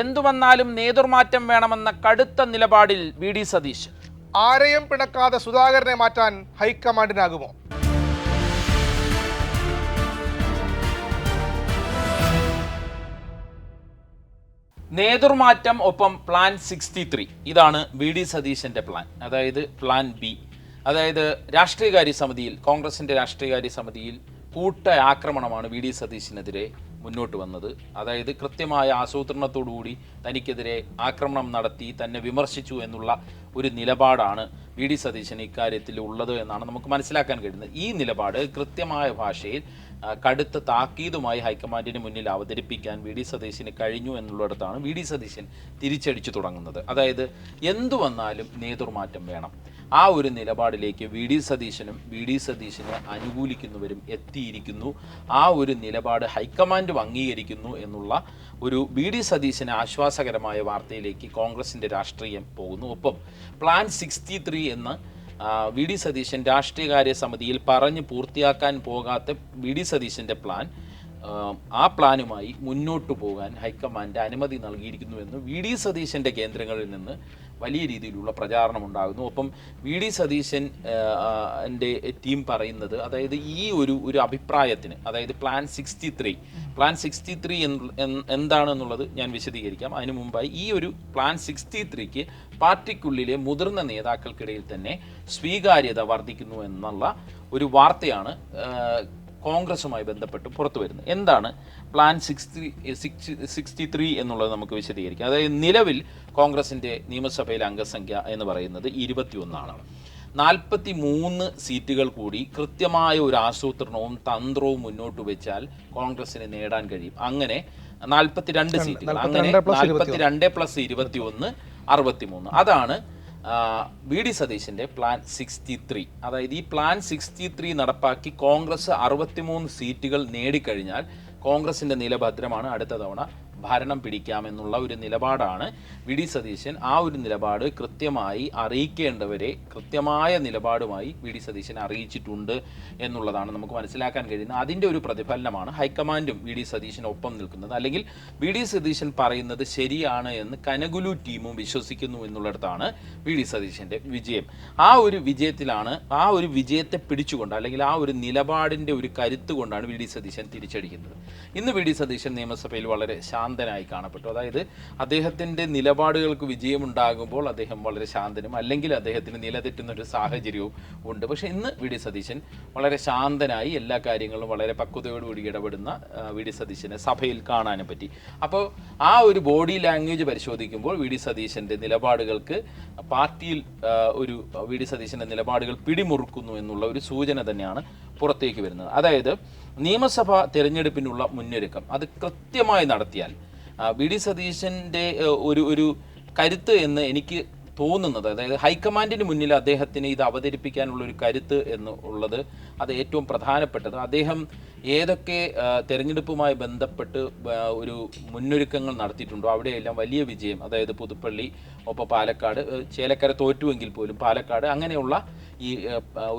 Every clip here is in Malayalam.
എന്തു വന്നാലും നേതൃമാറ്റം വേണമെന്ന കടുത്ത നിലപാടിൽ വി ഡി സതീശൻ. ആരെയും പിണക്കാതെ സുധാകരനെ മാറ്റാൻ ഹൈക്കമാൻഡിനാകുമോ? നേതൃമാറ്റം ഒപ്പം പ്ലാൻ സിക്സ്റ്റി ത്രീ. ഇതാണ് വി ഡി സതീശന്റെ പ്ലാൻ. അതായത് പ്ലാൻ ബി. അതായത് രാഷ്ട്രീയകാര്യ സമിതിയിൽ കോൺഗ്രസിന്റെ രാഷ്ട്രീയകാര്യ സമിതിയിൽ കൂട്ട ആക്രമണമാണ് വി ഡി സതീശിനെതിരെ മുന്നോട്ട് വന്നത്. അതായത് കൃത്യമായ ആസൂത്രണത്തോടുകൂടി തനിക്കെതിരെ ആക്രമണം നടത്തി തന്നെ വിമർശിച്ചു എന്നുള്ള ഒരു നിലപാടാണ് വി ഡി സതീശൻ ഇക്കാര്യത്തിൽ ഉള്ളത് എന്നാണ് നമുക്ക് മനസ്സിലാക്കാൻ കഴിയുന്നത്. ഈ നിലപാട് കൃത്യമായ ഭാഷയിൽ കടുത്ത താക്കീതുമായി ഹൈക്കമാൻഡിന് മുന്നിൽ അവതരിപ്പിക്കാൻ വി ഡി സതീശന് കഴിഞ്ഞു എന്നുള്ളിടത്താണ് വി ഡി സതീശൻ തിരിച്ചടിച്ചു തുടങ്ങുന്നത്. അതായത് എന്തു വന്നാലും നേതൃമാറ്റം വേണം. ആ ഒരു നിലപാടിലേക്ക് വി ഡി സതീശനും വി ഡി സതീശനെ അനുകൂലിക്കുന്നവരും എത്തിയിരിക്കുന്നു. ആ ഒരു നിലപാട് ഹൈക്കമാൻഡും അംഗീകരിക്കുന്നു എന്നുള്ള ഒരു വി ഡി സതീശന് ആശ്വാസകരമായ വാർത്തയിലേക്ക് കോൺഗ്രസിന്റെ രാഷ്ട്രീയം പോകുന്നു. ഒപ്പം പ്ലാൻ സിക്സ്റ്റി ത്രീ എന്ന് വി ഡി സതീശൻ രാഷ്ട്രീയകാര്യ സമിതിയിൽ പറഞ്ഞ് പൂർത്തിയാക്കാൻ പോകാത്ത വി ഡി സതീശന്റെ പ്ലാൻ ആ പ്ലാനുമായി മുന്നോട്ടു പോകാൻ ഹൈക്കമാൻഡ് അനുമതി നൽകിയിരിക്കുന്നുവെന്ന് വി ഡി സതീശന്റെ കേന്ദ്രങ്ങളിൽ നിന്ന് വലിയ രീതിയിലുള്ള പ്രചാരണം ഉണ്ടാകുന്നു ഒപ്പം വി ഡി സതീശൻ എന്റെ ടീം പറയുന്നത് അതായത് ഈ ഒരു ഒരു അഭിപ്രായത്തിന് അതായത് plan sixty three plan sixty three എന്താണെന്നുള്ളത് ഞാൻ വിശദീകരിക്കാം. അതിനു മുമ്പായി ഈ ഒരു പ്ലാൻ സിക്സ്റ്റി ത്രീക്ക് പാർട്ടിക്കുള്ളിലെ മുതിർന്ന നേതാക്കൾക്കിടയിൽ തന്നെ സ്വീകാര്യത വർദ്ധിക്കുന്നു എന്നുള്ള ഒരു വാർത്തയാണ് കോൺഗ്രസുമായി ബന്ധപ്പെട്ട് പുറത്തു വരുന്നത് എന്താണ് plan sixty six sixty three എന്നുള്ളത് നമുക്ക് വിശദീകരിക്കാം. അതായത് നിലവിൽ കോൺഗ്രസിന്റെ നിയമസഭയിലെ അംഗസംഖ്യ എന്ന് പറയുന്നത് ഇരുപത്തിയൊന്നാണ്. നാൽപ്പത്തി മൂന്ന് സീറ്റുകൾ കൂടി കൃത്യമായ ഒരു ആസൂത്രണവും തന്ത്രവും മുന്നോട്ട് വെച്ചാൽ കോൺഗ്രസിന് നേടാൻ കഴിയും. അങ്ങനെ നാൽപ്പത്തിരണ്ട് സീറ്റുകൾ അങ്ങനെ 42 plus നാൽപ്പത്തിരണ്ട് പ്ലസ് ഇരുപത്തി ഒന്ന് അറുപത്തിമൂന്ന്. അതാണ് വി ഡി സതീശന്റെ പ്ലാൻ സിക്സ്റ്റി ത്രീ. അതായത് ഈ പ്ലാൻ സിക്സ്റ്റി ത്രീ നടപ്പാക്കി കോൺഗ്രസ് അറുപത്തിമൂന്ന് സീറ്റുകൾ നേടിക്കഴിഞ്ഞാൽ കോൺഗ്രസിന്റെ നില ഭദ്രമാണ് അടുത്ത തവണ ഭരണം പിടിക്കാമെന്നുള്ള ഒരു നിലപാടാണ് വി ഡി സതീശൻ. ആ ഒരു നിലപാട് കൃത്യമായി അറിയിക്കേണ്ടവരെ കൃത്യമായ നിലപാടുമായി വി ഡി സതീശൻ അറിയിച്ചിട്ടുണ്ട് എന്നുള്ളതാണ് നമുക്ക് മനസ്സിലാക്കാൻ കഴിയുന്നത്. അതിന്റെ ഒരു പ്രതിഫലനമാണ് ഹൈക്കമാൻഡും വി ഡി സതീശൻ ഒപ്പം നിൽക്കുന്നത്. അല്ലെങ്കിൽ വി ഡി സതീശൻ പറയുന്നത് ശരിയാണ് എന്ന് കനകുലു ടീമും വിശ്വസിക്കുന്നു എന്നുള്ളിടത്താണ് വി ഡി സതീശന്റെ വിജയം. ആ ഒരു വിജയത്തിലാണ് ആ ഒരു വിജയത്തെ പിടിച്ചുകൊണ്ട് അല്ലെങ്കിൽ ആ ഒരു നിലപാടിന്റെ ഒരു കരുത്ത് കൊണ്ടാണ് വി ഡി സതീശൻ തിരിച്ചടിക്കുന്നത്. ഇന്ന് വി ഡി സതീശൻ നിയമസഭയിൽ വളരെ ശാന്തനായി കാണപ്പെട്ടു. അതായത് അദ്ദേഹത്തിന്റെ നിലപാടുകൾക്ക് വിജയമുണ്ടാകുമ്പോൾ അദ്ദേഹം വളരെ ശാന്തനും അല്ലെങ്കിൽ അദ്ദേഹത്തിന് നിലതെറ്റുന്ന ഒരു സാഹചര്യവും ഉണ്ട്. പക്ഷേ ഇന്ന് വി. ഡി. സതീശൻ വളരെ ശാന്തനായി എല്ലാ കാര്യങ്ങളും വളരെ പക്വതയോടുകൂടി ഇടപെടുന്ന വി. ഡി. സതീശനെ സഭയിൽ കാണാനും പറ്റി. അപ്പോൾ ആ ഒരു ബോഡി ലാംഗ്വേജ് പരിശോധിക്കുമ്പോൾ വി. ഡി. സതീശന്റെ നിലപാടുകൾക്ക് പാർട്ടിയിൽ ഒരു വി. ഡി. സതീശന്റെ നിലപാടുകൾ പിടിമുറുക്കുന്നു എന്നുള്ള ഒരു സൂചന തന്നെയാണ് പുറത്തേക്ക് വരുന്നത്. അതായത് നിയമസഭ തിരഞ്ഞെടുപ്പിനുള്ള മുന്നൊരുക്കം. അത് കൃത്യമായി നടത്തിയാൽ വി. ഡി. സതീശന്റെ ഒരു ഒരു കരുത്ത് എന്ന് എനിക്ക് തോന്നുന്നത് അതായത് ഹൈക്കമാൻഡിന് മുന്നിൽ അദ്ദേഹത്തിന് ഇത് അവതരിപ്പിക്കാനുള്ള ഒരു കരുത്ത് എന്ന് ഉള്ളത് അത് ഏറ്റവും പ്രധാനപ്പെട്ടത്. അദ്ദേഹം ഏതൊക്കെ തെരഞ്ഞെടുപ്പുമായി ബന്ധപ്പെട്ട് ഒരു മുന്നൊരുക്കങ്ങൾ നടത്തിയിട്ടുണ്ടോ? അവിടെയെല്ലാം വലിയ വിജയം അതായത് പുതുപ്പള്ളി ഒപ്പം പാലക്കാട് ചേലക്കര തോറ്റുവെങ്കിൽ പോലും പാലക്കാട് അങ്ങനെയുള്ള ഈ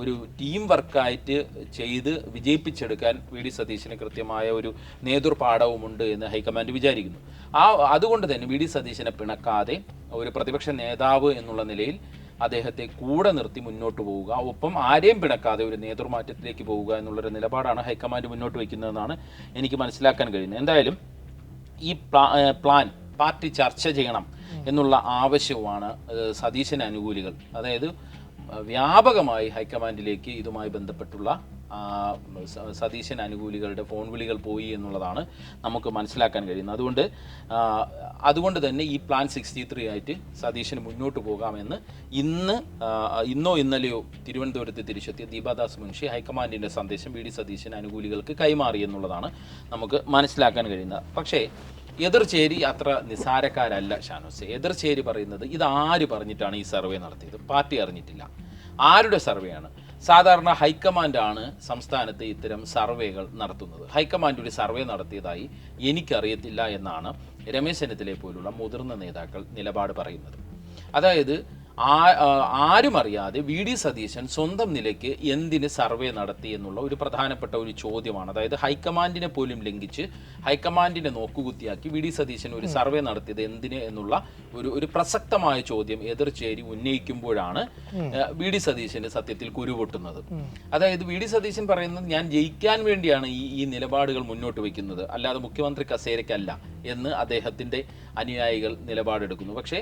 ഒരു ടീം വർക്കായിട്ട് ചെയ്ത് വിജയിപ്പിച്ചെടുക്കാൻ വി ഡി സതീശന് കൃത്യമായ ഒരു നേതൃപാഠവുമുണ്ട് എന്ന് ഹൈക്കമാൻഡ് വിചാരിക്കുന്നു. ആ അതുകൊണ്ട് തന്നെ വി ഡി സതീശനെ പിണക്കാതെ ഒരു പ്രതിപക്ഷ നേതാവ് എന്നുള്ള നിലയിൽ അദ്ദേഹത്തെ കൂടെ നിർത്തി മുന്നോട്ട് പോവുക. ഒപ്പം ആരെയും പിടക്കാതെ ഒരു നേതൃമാറ്റത്തിലേക്ക് പോവുക എന്നുള്ളൊരു നിലപാടാണ് ഹൈക്കമാൻഡ് മുന്നോട്ട് വയ്ക്കുന്നതെന്നാണ് എനിക്ക് മനസ്സിലാക്കാൻ കഴിയുന്നത്. എന്തായാലും ഈ പ്ലാൻ പാർട്ടി ചർച്ച ചെയ്യണം എന്നുള്ള ആവശ്യവുമാണ് സതീശൻ അനുകൂലികൾ അതായത് വ്യാപകമായി ഹൈക്കമാൻഡിലേക്ക് ഇതുമായി ബന്ധപ്പെട്ടുള്ള സതീശൻ അനുകൂലികളുടെ ഫോൺ വിളികൾ പോയി എന്നുള്ളതാണ് നമുക്ക് മനസ്സിലാക്കാൻ കഴിയുന്നത്. അതുകൊണ്ട് അതുകൊണ്ട് തന്നെ ഈ പ്ലാൻ സിക്സ്റ്റി ത്രീ ആയിട്ട് സതീശന് മുന്നോട്ട് പോകാമെന്ന് ഇന്ന് ഇന്നോ ഇന്നലെയോ തിരുവനന്തപുരത്ത് തിരിച്ചെത്തിയ ദീപാദാസ് മുൻഷി ഹൈക്കമാൻഡിന്റെ സന്ദേശം വി ഡി സതീശൻ അനുകൂലികൾക്ക് കൈമാറി എന്നുള്ളതാണ് നമുക്ക് മനസ്സിലാക്കാൻ കഴിയുന്നത്. പക്ഷേ എതിർചേരി അത്ര നിസാരക്കാരല്ല ഷാനോസ് എതിർചേരി പറയുന്നത് ഇത് ആര് പറഞ്ഞിട്ടാണ് ഈ സർവേ നടത്തിയത്? പാർട്ടി അറിഞ്ഞിട്ടില്ല. ആരുടെ സർവേയാണ് സാധാരണ ഹൈക്കമാൻഡാണ് സംസ്ഥാനത്ത് ഇത്തരം സർവേകൾ നടത്തുന്നത്. ഹൈക്കമാൻഡ് ഒരു സർവേ നടത്തിയതായി എനിക്കറിയത്തില്ല എന്നാണ് രമേശ് ചെന്നിത്തലയെ പോലുള്ള മുതിർന്ന നേതാക്കൾ നിലപാട് പറയുന്നത്. അതായത് ആരും അറിയാതെ വി ഡി സതീശൻ സ്വന്തം നിലയ്ക്ക് എന്തിന് സർവേ നടത്തി എന്നുള്ള ഒരു പ്രധാനപ്പെട്ട ഒരു ചോദ്യമാണ്. അതായത് ഹൈക്കമാൻഡിനെ പോലും ലംഘിച്ച് ഹൈക്കമാൻഡിനെ നോക്കുകുത്തിയാക്കി വി ഡി സതീശൻ ഒരു സർവേ നടത്തിയത് എന്തിന് എന്നുള്ള ഒരു ഒരു പ്രസക്തമായ ചോദ്യം എതിർചേരി ഉന്നയിക്കുമ്പോഴാണ് വി ഡി സതീശന് സത്യത്തിൽ കുരുപൊട്ടുന്നത്. അതായത് വി ഡി സതീശൻ പറയുന്നത് ഞാൻ ജയിക്കാൻ വേണ്ടിയാണ് ഈ ഈ നിലപാടുകൾ മുന്നോട്ട് വയ്ക്കുന്നത്. അല്ലാതെ മുഖ്യമന്ത്രി കസേരയ്ക്കല്ല. എന്ന് അദ്ദേഹത്തിന്റെ അനുയായികൾ നിലപാടെടുക്കുന്നു. പക്ഷേ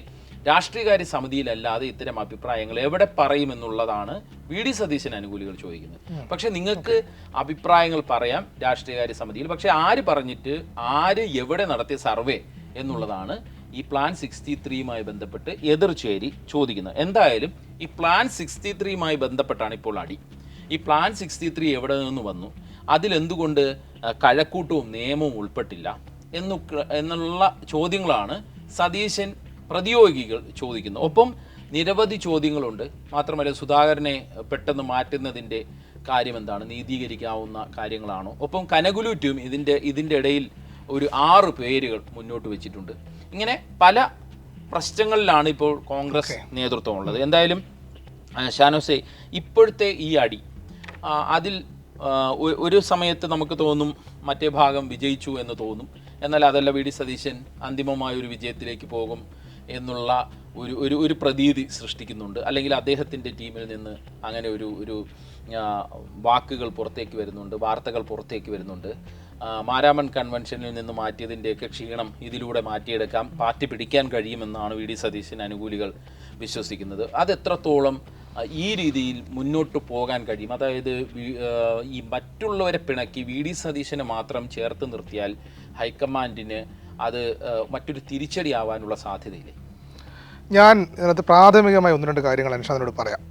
രാഷ്ട്രീയകാര്യ സമിതിയിലല്ലാതെ ഇത്തരം അഭിപ്രായങ്ങൾ എവിടെ പറയുമെന്നുള്ളതാണ് വി ഡി സതീശൻ അനുകൂലികൾ ചോദിക്കുന്നത്. പക്ഷെ നിങ്ങൾക്ക് അഭിപ്രായങ്ങൾ പറയാം രാഷ്ട്രീയകാര്യ സമിതിയിൽ. പക്ഷെ ആര് പറഞ്ഞിട്ട് ആര് എവിടെ നടത്തിയ സർവേ എന്നുള്ളതാണ് ഈ പ്ലാൻ സിക്സ്റ്റി ത്രീയുമായി ബന്ധപ്പെട്ട് എതിർചേരി ചോദിക്കുന്നത്. എന്തായാലും ഈ പ്ലാൻ സിക്സ്റ്റി ത്രീയുമായി ബന്ധപ്പെട്ടാണ് ഇപ്പോൾ അടി. ഈ പ്ലാൻ സിക്സ്റ്റി ത്രീ എവിടെ നിന്ന് വന്നു? അതിലെന്തുകൊണ്ട് കഴക്കൂട്ടവും നിയമവും ഉൾപ്പെട്ടില്ല? എന്നു എന്നുള്ള ചോദ്യങ്ങളാണ് സതീശൻ പ്രതിയോഗികൾ ചോദിക്കുന്നത്. ഒപ്പം നിരവധി ചോദ്യങ്ങളുണ്ട്. മാത്രമല്ല സുധാകരനെ പെട്ടെന്ന് മാറ്റുന്നതിന്റെ കാര്യം എന്താണ് നീതീകരിക്കാവുന്ന കാര്യങ്ങളാണോ? ഒപ്പം കനകുലുറ്റും ഇതിന്റെ ഇതിന്റെ ഇടയിൽ ഒരു ആറ് പേരുകൾ മുന്നോട്ട് വെച്ചിട്ടുണ്ട്. ഇങ്ങനെ പല പ്രശ്നങ്ങളിലാണ് ഇപ്പോൾ കോൺഗ്രസ് നേതൃത്വം ഉള്ളത് എന്തായാലും ഷാനോസെ ഇപ്പോഴത്തെ ഈ അടി അതിൽ ഒരു സമയത്ത് നമുക്ക് തോന്നും മറ്റേ ഭാഗം വിജയിച്ചു എന്ന് തോന്നും. എന്നാൽ അതല്ല വി ഡി സതീശൻ അന്തിമമായ ഒരു വിജയത്തിലേക്ക് പോകും എന്നുള്ള ഒരു ഒരു ഒരു പ്രതീതി സൃഷ്ടിക്കുന്നുണ്ട്. അല്ലെങ്കിൽ അദ്ദേഹത്തിന്റെ ടീമിൽ നിന്ന് അങ്ങനെ ഒരു ഒരു വാക്കുകൾ പുറത്തേക്ക് വരുന്നുണ്ട് വാർത്തകൾ പുറത്തേക്ക് വരുന്നുണ്ട്. മാരാമൺ കൺവെൻഷനിൽ നിന്ന് മാറ്റിയതിന്റെയൊക്കെ ക്ഷീണം ഇതിലൂടെ മാറ്റിയെടുക്കാം. പാർട്ടി പിടിക്കാൻ കഴിയുമെന്നാണ് വി ഡി സതീശൻ അനുകൂലികൾ വിശ്വസിക്കുന്നത്. അതെത്രത്തോളം ഈ രീതിയിൽ മുന്നോട്ട് പോകാൻ കഴിയും? അതായത് ഈ മറ്റുള്ളവരെ പിണക്കി വി ഡി സതീശനെ മാത്രം ചേർത്ത് നിർത്തിയാൽ ഹൈക്കമാൻഡിന് അത് മറ്റൊരു തിരിച്ചടിയാവാനുള്ള സാധ്യതയില്ലേ? ഞാൻ ഇതിനകത്ത് പ്രാഥമികമായി ഒന്ന് രണ്ട് കാര്യങ്ങൾ അനുഷാദിനോട് പറയാം.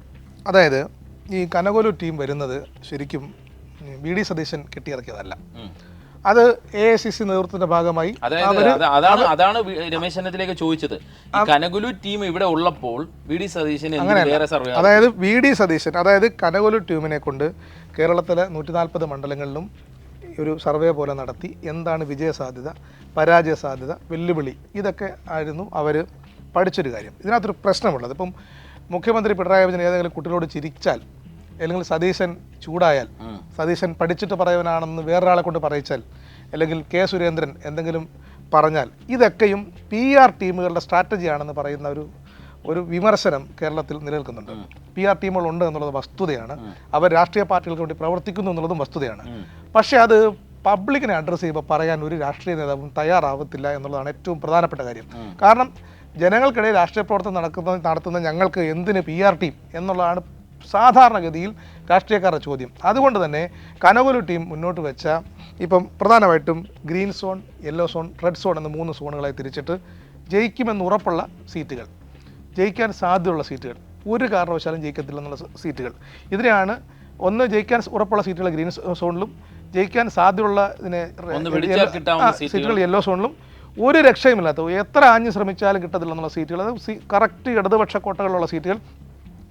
അതായത് ഈ കനകോലു ടീം വരുന്നത് ശരിക്കും വി ഡി സതീശൻ കെട്ടിയിറക്കിയതല്ല. അത് എ ഐ സി സി നേതൃത്വത്തിന്റെ ഭാഗമായി അതായത് അതാണ് അതാണ് രമേശ് ചെന്നിത്തലയിലേക്ക് ചോദിച്ചത്. കനകുലു ടീം ഇവിടെ ഉള്ളപ്പോൾ വി ഡി സതീശൻ അതായത് വി ഡി സതീശൻ അതായത് കനകുലു ടീമിനെ കൊണ്ട് കേരളത്തിലെ നൂറ്റി നാൽപ്പത് മണ്ഡലങ്ങളിലും ഒരു സർവേ പോലെ നടത്തി എന്താണ് വിജയ സാധ്യത പരാജയ സാധ്യത വെല്ലുവിളി ഇതൊക്കെ ആയിരുന്നു അവർ പഠിച്ചൊരു കാര്യം ഇതിനകത്തൊരു പ്രശ്നമുള്ളത് ഇപ്പം മുഖ്യമന്ത്രി പിണറായി വിജയൻ ഏതെങ്കിലും കുട്ടികളോട് ചിരിച്ചാൽ അല്ലെങ്കിൽ സതീശൻ ചൂടായാൽ. സതീശൻ പഠിച്ചിട്ട് പറയവനാണെന്ന് വേറൊരാളെ കൊണ്ട് പറയിച്ചാൽ അല്ലെങ്കിൽ കെ സുരേന്ദ്രൻ എന്തെങ്കിലും പറഞ്ഞാൽ ഇതൊക്കെയും പി ആർ ടീമുകളുടെ സ്ട്രാറ്റജിയാണെന്ന് പറയുന്ന ഒരു ഒരു വിമർശനം കേരളത്തിൽ നിലനിൽക്കുന്നുണ്ട്. പി ആർ ഉണ്ട് എന്നുള്ളത് വസ്തുതയാണ്. അവർ രാഷ്ട്രീയ പാർട്ടികൾക്ക് വേണ്ടി പ്രവർത്തിക്കുന്നു എന്നുള്ളതും വസ്തുതയാണ്. പക്ഷേ അത് പബ്ലിക്കിനെ അഡ്രസ്സ് ചെയ്യുമ്പോൾ പറയാൻ ഒരു രാഷ്ട്രീയ നേതാവും തയ്യാറാവത്തില്ല എന്നുള്ളതാണ് ഏറ്റവും പ്രധാനപ്പെട്ട കാര്യം. കാരണം ജനങ്ങൾക്കിടയിൽ രാഷ്ട്രീയ പ്രവർത്തനം നടക്കുന്ന നടത്തുന്ന ഞങ്ങൾക്ക് എന്തിന് പി ആർ ടീം എന്നുള്ളതാണ് സാധാരണഗതിയിൽ രാഷ്ട്രീയക്കാരുടെ ചോദ്യം. അതുകൊണ്ട് തന്നെ കനകൊലു ടീം മുന്നോട്ട് വെച്ച ഇപ്പം പ്രധാനമായിട്ടും green zone yellow zone red zone എന്ന മൂന്ന് സോണുകളായി തിരിച്ചിട്ട് ജയിക്കുമെന്ന് ഉറപ്പുള്ള സീറ്റുകൾ. ജയിക്കാൻ സാധ്യതയുള്ള സീറ്റുകൾ. ഒരു കാരണവശാലും ജയിക്കത്തില്ല എന്നുള്ള സീറ്റുകൾ. ഇതിനെയാണ് ഒന്ന് ജയിക്കാൻ ഉറപ്പുള്ള സീറ്റുകൾ ഗ്രീൻ സോണിലും ജയിക്കാൻ സാധ്യതയുള്ള ഇതിനെ സീറ്റുകൾ. യെല്ലോ സോണിലും ഒരു രക്ഷയുമില്ലാത്ത എത്ര ആഞ്ഞു ശ്രമിച്ചാലും കിട്ടത്തില്ല എന്നുള്ള സീറ്റുകൾ. അത് കറക്റ്റ് ഇടതുപക്ഷ കോട്ടകളുള്ള സീറ്റുകൾ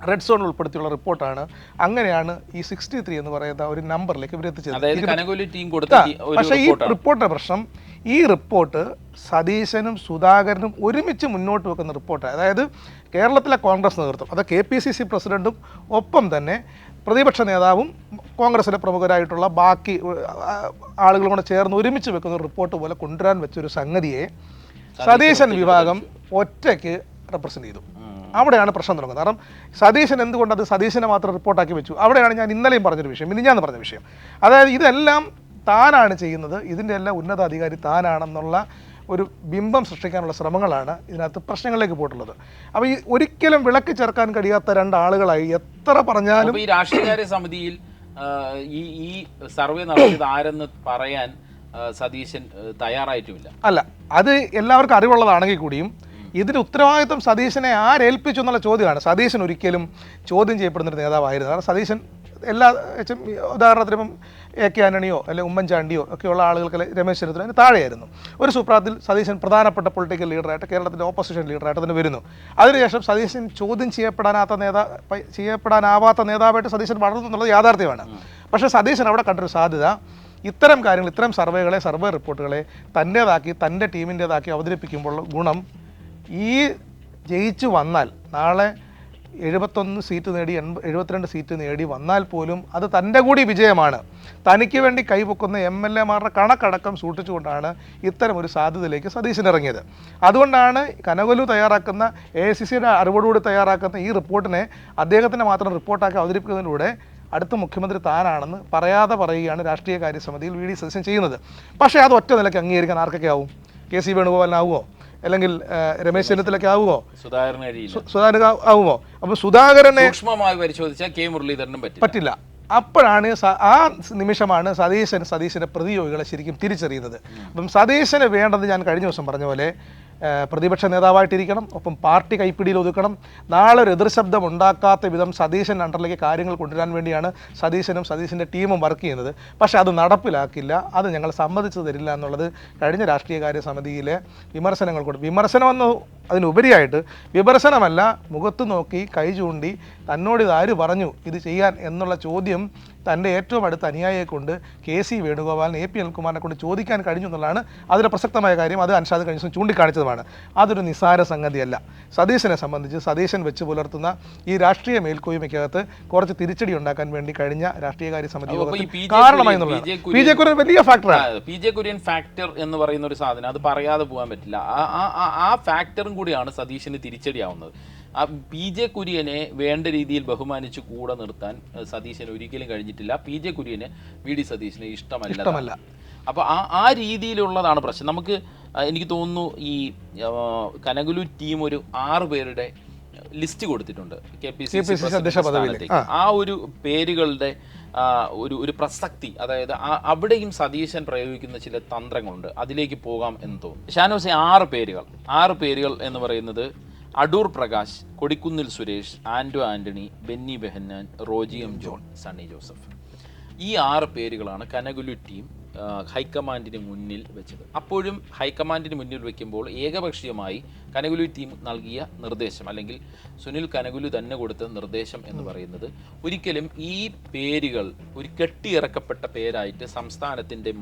റെഡ് സോൺ ഉൾപ്പെടുത്തിയുള്ള റിപ്പോർട്ടാണ്. അങ്ങനെയാണ് ഈ സിക്സ്റ്റി ത്രീ എന്ന് പറയുന്ന ഒരു നമ്പറിലേക്ക് ഇവർ എത്തിച്ചത് പക്ഷേ ഈ റിപ്പോർട്ടിന്റെ പ്രശ്നം ഈ റിപ്പോർട്ട് സതീശനും സുധാകരനും ഒരുമിച്ച് മുന്നോട്ട് വെക്കുന്ന റിപ്പോർട്ടാണ് അതായത് കേരളത്തിലെ കോൺഗ്രസ് നേതൃത്വം അത് കെ പി സി സി പ്രസിഡന്റും ഒപ്പം തന്നെ പ്രതിപക്ഷ നേതാവും കോൺഗ്രസിലെ പ്രമുഖരായിട്ടുള്ള ബാക്കി ആളുകളും കൂടെ ചേർന്ന് ഒരുമിച്ച് വെക്കുന്ന റിപ്പോർട്ട് പോലെ കൊണ്ടുവരാൻ വെച്ചൊരു സംഗതിയെ സതീശൻ വിഭാഗം ഒറ്റയ്ക്ക് റെപ്രസെന്റ് ചെയ്തു. അവിടെയാണ് പ്രശ്നം തുടങ്ങുന്നത്. കാരണം സതീശൻ എന്തുകൊണ്ട് അത് സതീശനെ മാത്രം റിപ്പോർട്ടാക്കി വെച്ചു? അവിടെയാണ് ഞാൻ ഇന്നലെയും പറഞ്ഞൊരു വിഷയം മിനിഞ്ഞാന്ന് പറഞ്ഞ വിഷയം. അതായത് ഇതെല്ലാം താനാണ് ചെയ്യുന്നത് ഇതിന്റെ എല്ലാം ഉന്നതാധികാരി താനാണെന്നുള്ള ഒരു ബിംബം സൃഷ്ടിക്കാനുള്ള ശ്രമങ്ങളാണ് ഇതിനകത്ത് പ്രശ്നങ്ങളിലേക്ക് പോയിട്ടുള്ളത്. അപ്പോൾ ഈ ഒരിക്കലും വിളക്ക് ചേർക്കാൻ കഴിയാത്ത രണ്ടാളുകളായി എത്ര പറഞ്ഞാലും ഈ രാഷ്ട്രീയ സമിതിയിൽ ഈ ഈ സർവേ നടത്തിയത് ആരെന്ന് പറയാൻ സതീശൻ തയ്യാറായിട്ടുമില്ല. അല്ല അത് എല്ലാവർക്കും അറിവുള്ളതാണെങ്കിൽ കൂടിയും ഇതിന് ഉത്തരവാദിത്വം സതീശനെ ആരേൽപ്പിച്ചു എന്നുള്ള ചോദ്യമാണ്. സതീശൻ ഒരിക്കലും ചോദ്യം ചെയ്യപ്പെടുന്ന ഒരു നേതാവായിരുന്നു. കാരണം സതീശൻ എല്ലാ ഉദാഹരണത്തിന് ഇപ്പം എ കെ ആന്റണിയോ അല്ലെങ്കിൽ ഉമ്മൻചാണ്ടിയോ ഒക്കെയുള്ള ആളുകൾക്ക് രമേശ് ചെന്നിത്തല അതിന് താഴെയായിരുന്നു. ഒരു സുപ്രാതത്തിൽ സതീശൻ പ്രധാനപ്പെട്ട പൊളിറ്റിക്കൽ ലീഡറായിട്ട് കേരളത്തിന്റെ ഓപ്പോസിഷൻ ലീഡറായിട്ട് തന്നെ വരുന്നു. അതിനുശേഷം സതീശൻ ചോദ്യം ചെയ്യപ്പെടാനാത്ത നേതാ ചെയ്യപ്പെടാനാവാത്ത നേതാവായിട്ട് സതീശൻ വളർന്നു എന്നുള്ളത് യാഥാർത്ഥ്യമാണ്. പക്ഷേ സതീശൻ അവിടെ കണ്ടൊരു സാധ്യത. ഇത്തരം കാര്യങ്ങൾ ഇത്തരം സർവേകളെ സർവേ റിപ്പോർട്ടുകളെ തന്റേതാക്കി തന്റെ ടീമിന്റേതാക്കി അവതരിപ്പിക്കുമ്പോൾ ഗുണം ഈ ജയിച്ചു വന്നാൽ നാളെ എഴുപത്തൊന്ന് സീറ്റ് നേടി എൺപ എഴുപത്തിരണ്ട് സീറ്റ് നേടി വന്നാൽ പോലും അത് തന്റെ കൂടി വിജയമാണ്. തനിക്ക് വേണ്ടി കൈപൊക്കുന്ന എം എൽ എമാരുടെ കണക്കടക്കം സൂക്ഷിച്ചുകൊണ്ടാണ് ഇത്തരം ഒരു സാധ്യതയിലേക്ക് സതീശൻ ഇറങ്ങിയത്. അതുകൊണ്ടാണ് കനകൊലു തയ്യാറാക്കുന്ന എ ഐ സി സിയുടെ അറിവോടുകൂടി തയ്യാറാക്കുന്ന ഈ റിപ്പോർട്ടിനെ അദ്ദേഹത്തിന്റെ മാത്രം റിപ്പോർട്ടാക്കി അവതരിപ്പിക്കുന്നതിലൂടെ അടുത്ത മുഖ്യമന്ത്രി താനാണെന്ന് പറയാതെ പറയുകയാണ് രാഷ്ട്രീയ കാര്യസമിതിയിൽ വി ഡി സതീശൻ ചെയ്യുന്നത്. പക്ഷേ അത് ഒറ്റ നിലയ്ക്ക് അംഗീകരിക്കാൻ ആർക്കൊക്കെ ആവും കെ സി വേണുഗോപാലിനാവുമോ അല്ലെങ്കിൽ രമേശ് ചെന്നിത്തലൊക്കെ ആവുമോ? സുധാകരൻ ആവുമോ? അപ്പൊ സുധാകരനെ സൂക്ഷ്മമായി പരിശോധിച്ചാൽ കെ മുരളീധരനും പറ്റില്ല. അപ്പോഴാണ് ആ നിമിഷമാണ് സതീശൻ സതീശന്റെ പ്രതിയോഗികളെ ശരിക്കും തിരിച്ചറിയുന്നത്. അപ്പം സതീശന് വേണ്ടത് ഞാൻ കഴിഞ്ഞ ദിവസം പറഞ്ഞ പോലെ പ്രതിപക്ഷ നേതാവായിട്ടിരിക്കണം ഒപ്പം പാർട്ടി കൈപ്പിടിയിൽ ഒതുക്കണം. നാളെ ഒരു എതിർശബ്ദം ഉണ്ടാക്കാത്ത വിധം സതീശൻ അണ്ടറിലേക്ക് കാര്യങ്ങൾ കൊണ്ടുവരാൻ വേണ്ടിയാണ് സതീശനും സതീശന്റെ ടീമും വർക്ക് ചെയ്യുന്നത്. പക്ഷേ അത് നടപ്പിലാക്കില്ല അത് ഞങ്ങൾ സമ്മതിച്ചു തരില്ല എന്നുള്ളത് കഴിഞ്ഞ രാഷ്ട്രീയകാര്യ സമിതിയിലെ വിമർശനങ്ങൾ കൊണ്ട് വിമർശനമെന്ന് അതിനുപരിയായിട്ട് വിമർശനമല്ല മുഖത്ത് നോക്കി കൈ ചൂണ്ടി തന്നോട് ഇത് ആര് പറഞ്ഞു ഇത് ചെയ്യാൻ എന്നുള്ള ചോദ്യം തന്റെ ഏറ്റവും അടുത്ത അനുയായിയെ കൊണ്ട് കെ സി വേണുഗോപാലിന് എ പി അനിൽകുമാറിനെ കൊണ്ട് ചോദിക്കാൻ കഴിഞ്ഞു എന്നുള്ളതാണ് അതിലെ പ്രസക്തമായ കാര്യം. അത് അൻഷാദ് കഴിഞ്ഞ ദിവസം ചൂണ്ടിക്കാണിച്ചതുമാണ്. അതൊരു നിസാര സംഗതിയല്ല. സതീശനെ സംബന്ധിച്ച് സതീശൻ വെച്ച് പുലർത്തുന്ന ഈ രാഷ്ട്രീയ മേൽക്കോയ്മയ്ക്കകത്ത് കുറച്ച് തിരിച്ചടി ഉണ്ടാക്കാൻ വേണ്ടി കഴിഞ്ഞ രാഷ്ട്രീയകാര്യ സമിതി കാരണമായി പി ജെ കുര്യൻ വലിയ ഫാക്ടറാണ് പി ജെ കുര്യൻ ഫാക്ടർ എന്ന് പറയുന്ന ഒരു സാധനം. അത് പറയാതെ പോകാൻ പറ്റില്ല. ആ ഫാക്ടറും കൂടിയാണ് സതീശന് തിരിച്ചടിയാവുന്നത്. ആ പി ജെ കുര്യനെ വേണ്ട രീതിയിൽ ബഹുമാനിച്ച് കൂടെ നിർത്താൻ സതീശന് ഒരിക്കലും കഴിഞ്ഞിട്ടില്ല. പി ജെ കുര്യന് വി ഡി സതീശന് ഇഷ്ടമല്ല. അപ്പൊ അപ്പോൾ ആ ആ രീതിയിലുള്ളതാണ് പ്രശ്നം. നമുക്ക് എനിക്ക് തോന്നുന്നു ഈ കനകുലു ടീം ഒരു ആറ് പേരുടെ ലിസ്റ്റ് കൊടുത്തിട്ടുണ്ട്. K P C C. സ്ഥാനത്തേക്ക്. ആ. ഒരു പേരുകളുടെ ഒരു ഒരു പ്രസക്തി അതായത് ആ- അവിടെയും സതീശൻ പ്രയോഗിക്കുന്ന ചില തന്ത്രങ്ങളുണ്ട്. അതിലേക്ക് പോകാം എന്ന് തോന്നുന്നു. ഷാനോസെ ആറ് പേരുകൾ. ആറ് പേരുകൾ എന്ന് പറയുന്നത് അടൂർ പ്രകാശ് കൊടിക്കുന്നിൽ സുരേഷ് ആൻഡോ ആന്റണി ബെന്നി ബെഹന്നാൻ റോജി എം ജോൺ സണ്ണി ജോസഫ്. ഈ ആറ് പേരുകളാണ് കനകുലു ടീം ഹൈക്കമാൻഡിന് മുന്നിൽ വെച്ചത്. അപ്പോഴും ഹൈക്കമാൻഡിന് മുന്നിൽ വെക്കുമ്പോൾ ഏകപക്ഷീയമായി കനകുലു ടീം നൽകിയ നിർദ്ദേശം അല്ലെങ്കിൽ സുനിൽ കനകുലു തന്നെ കൊടുത്ത നിർദ്ദേശം എന്ന് പറയുന്നത് ഒരിക്കലും ഈ പേരുകൾ ഒരു കെട്ടിയിറക്കപ്പെട്ട പേരായിട്ട് സംസ്ഥാനത്തിന്റെ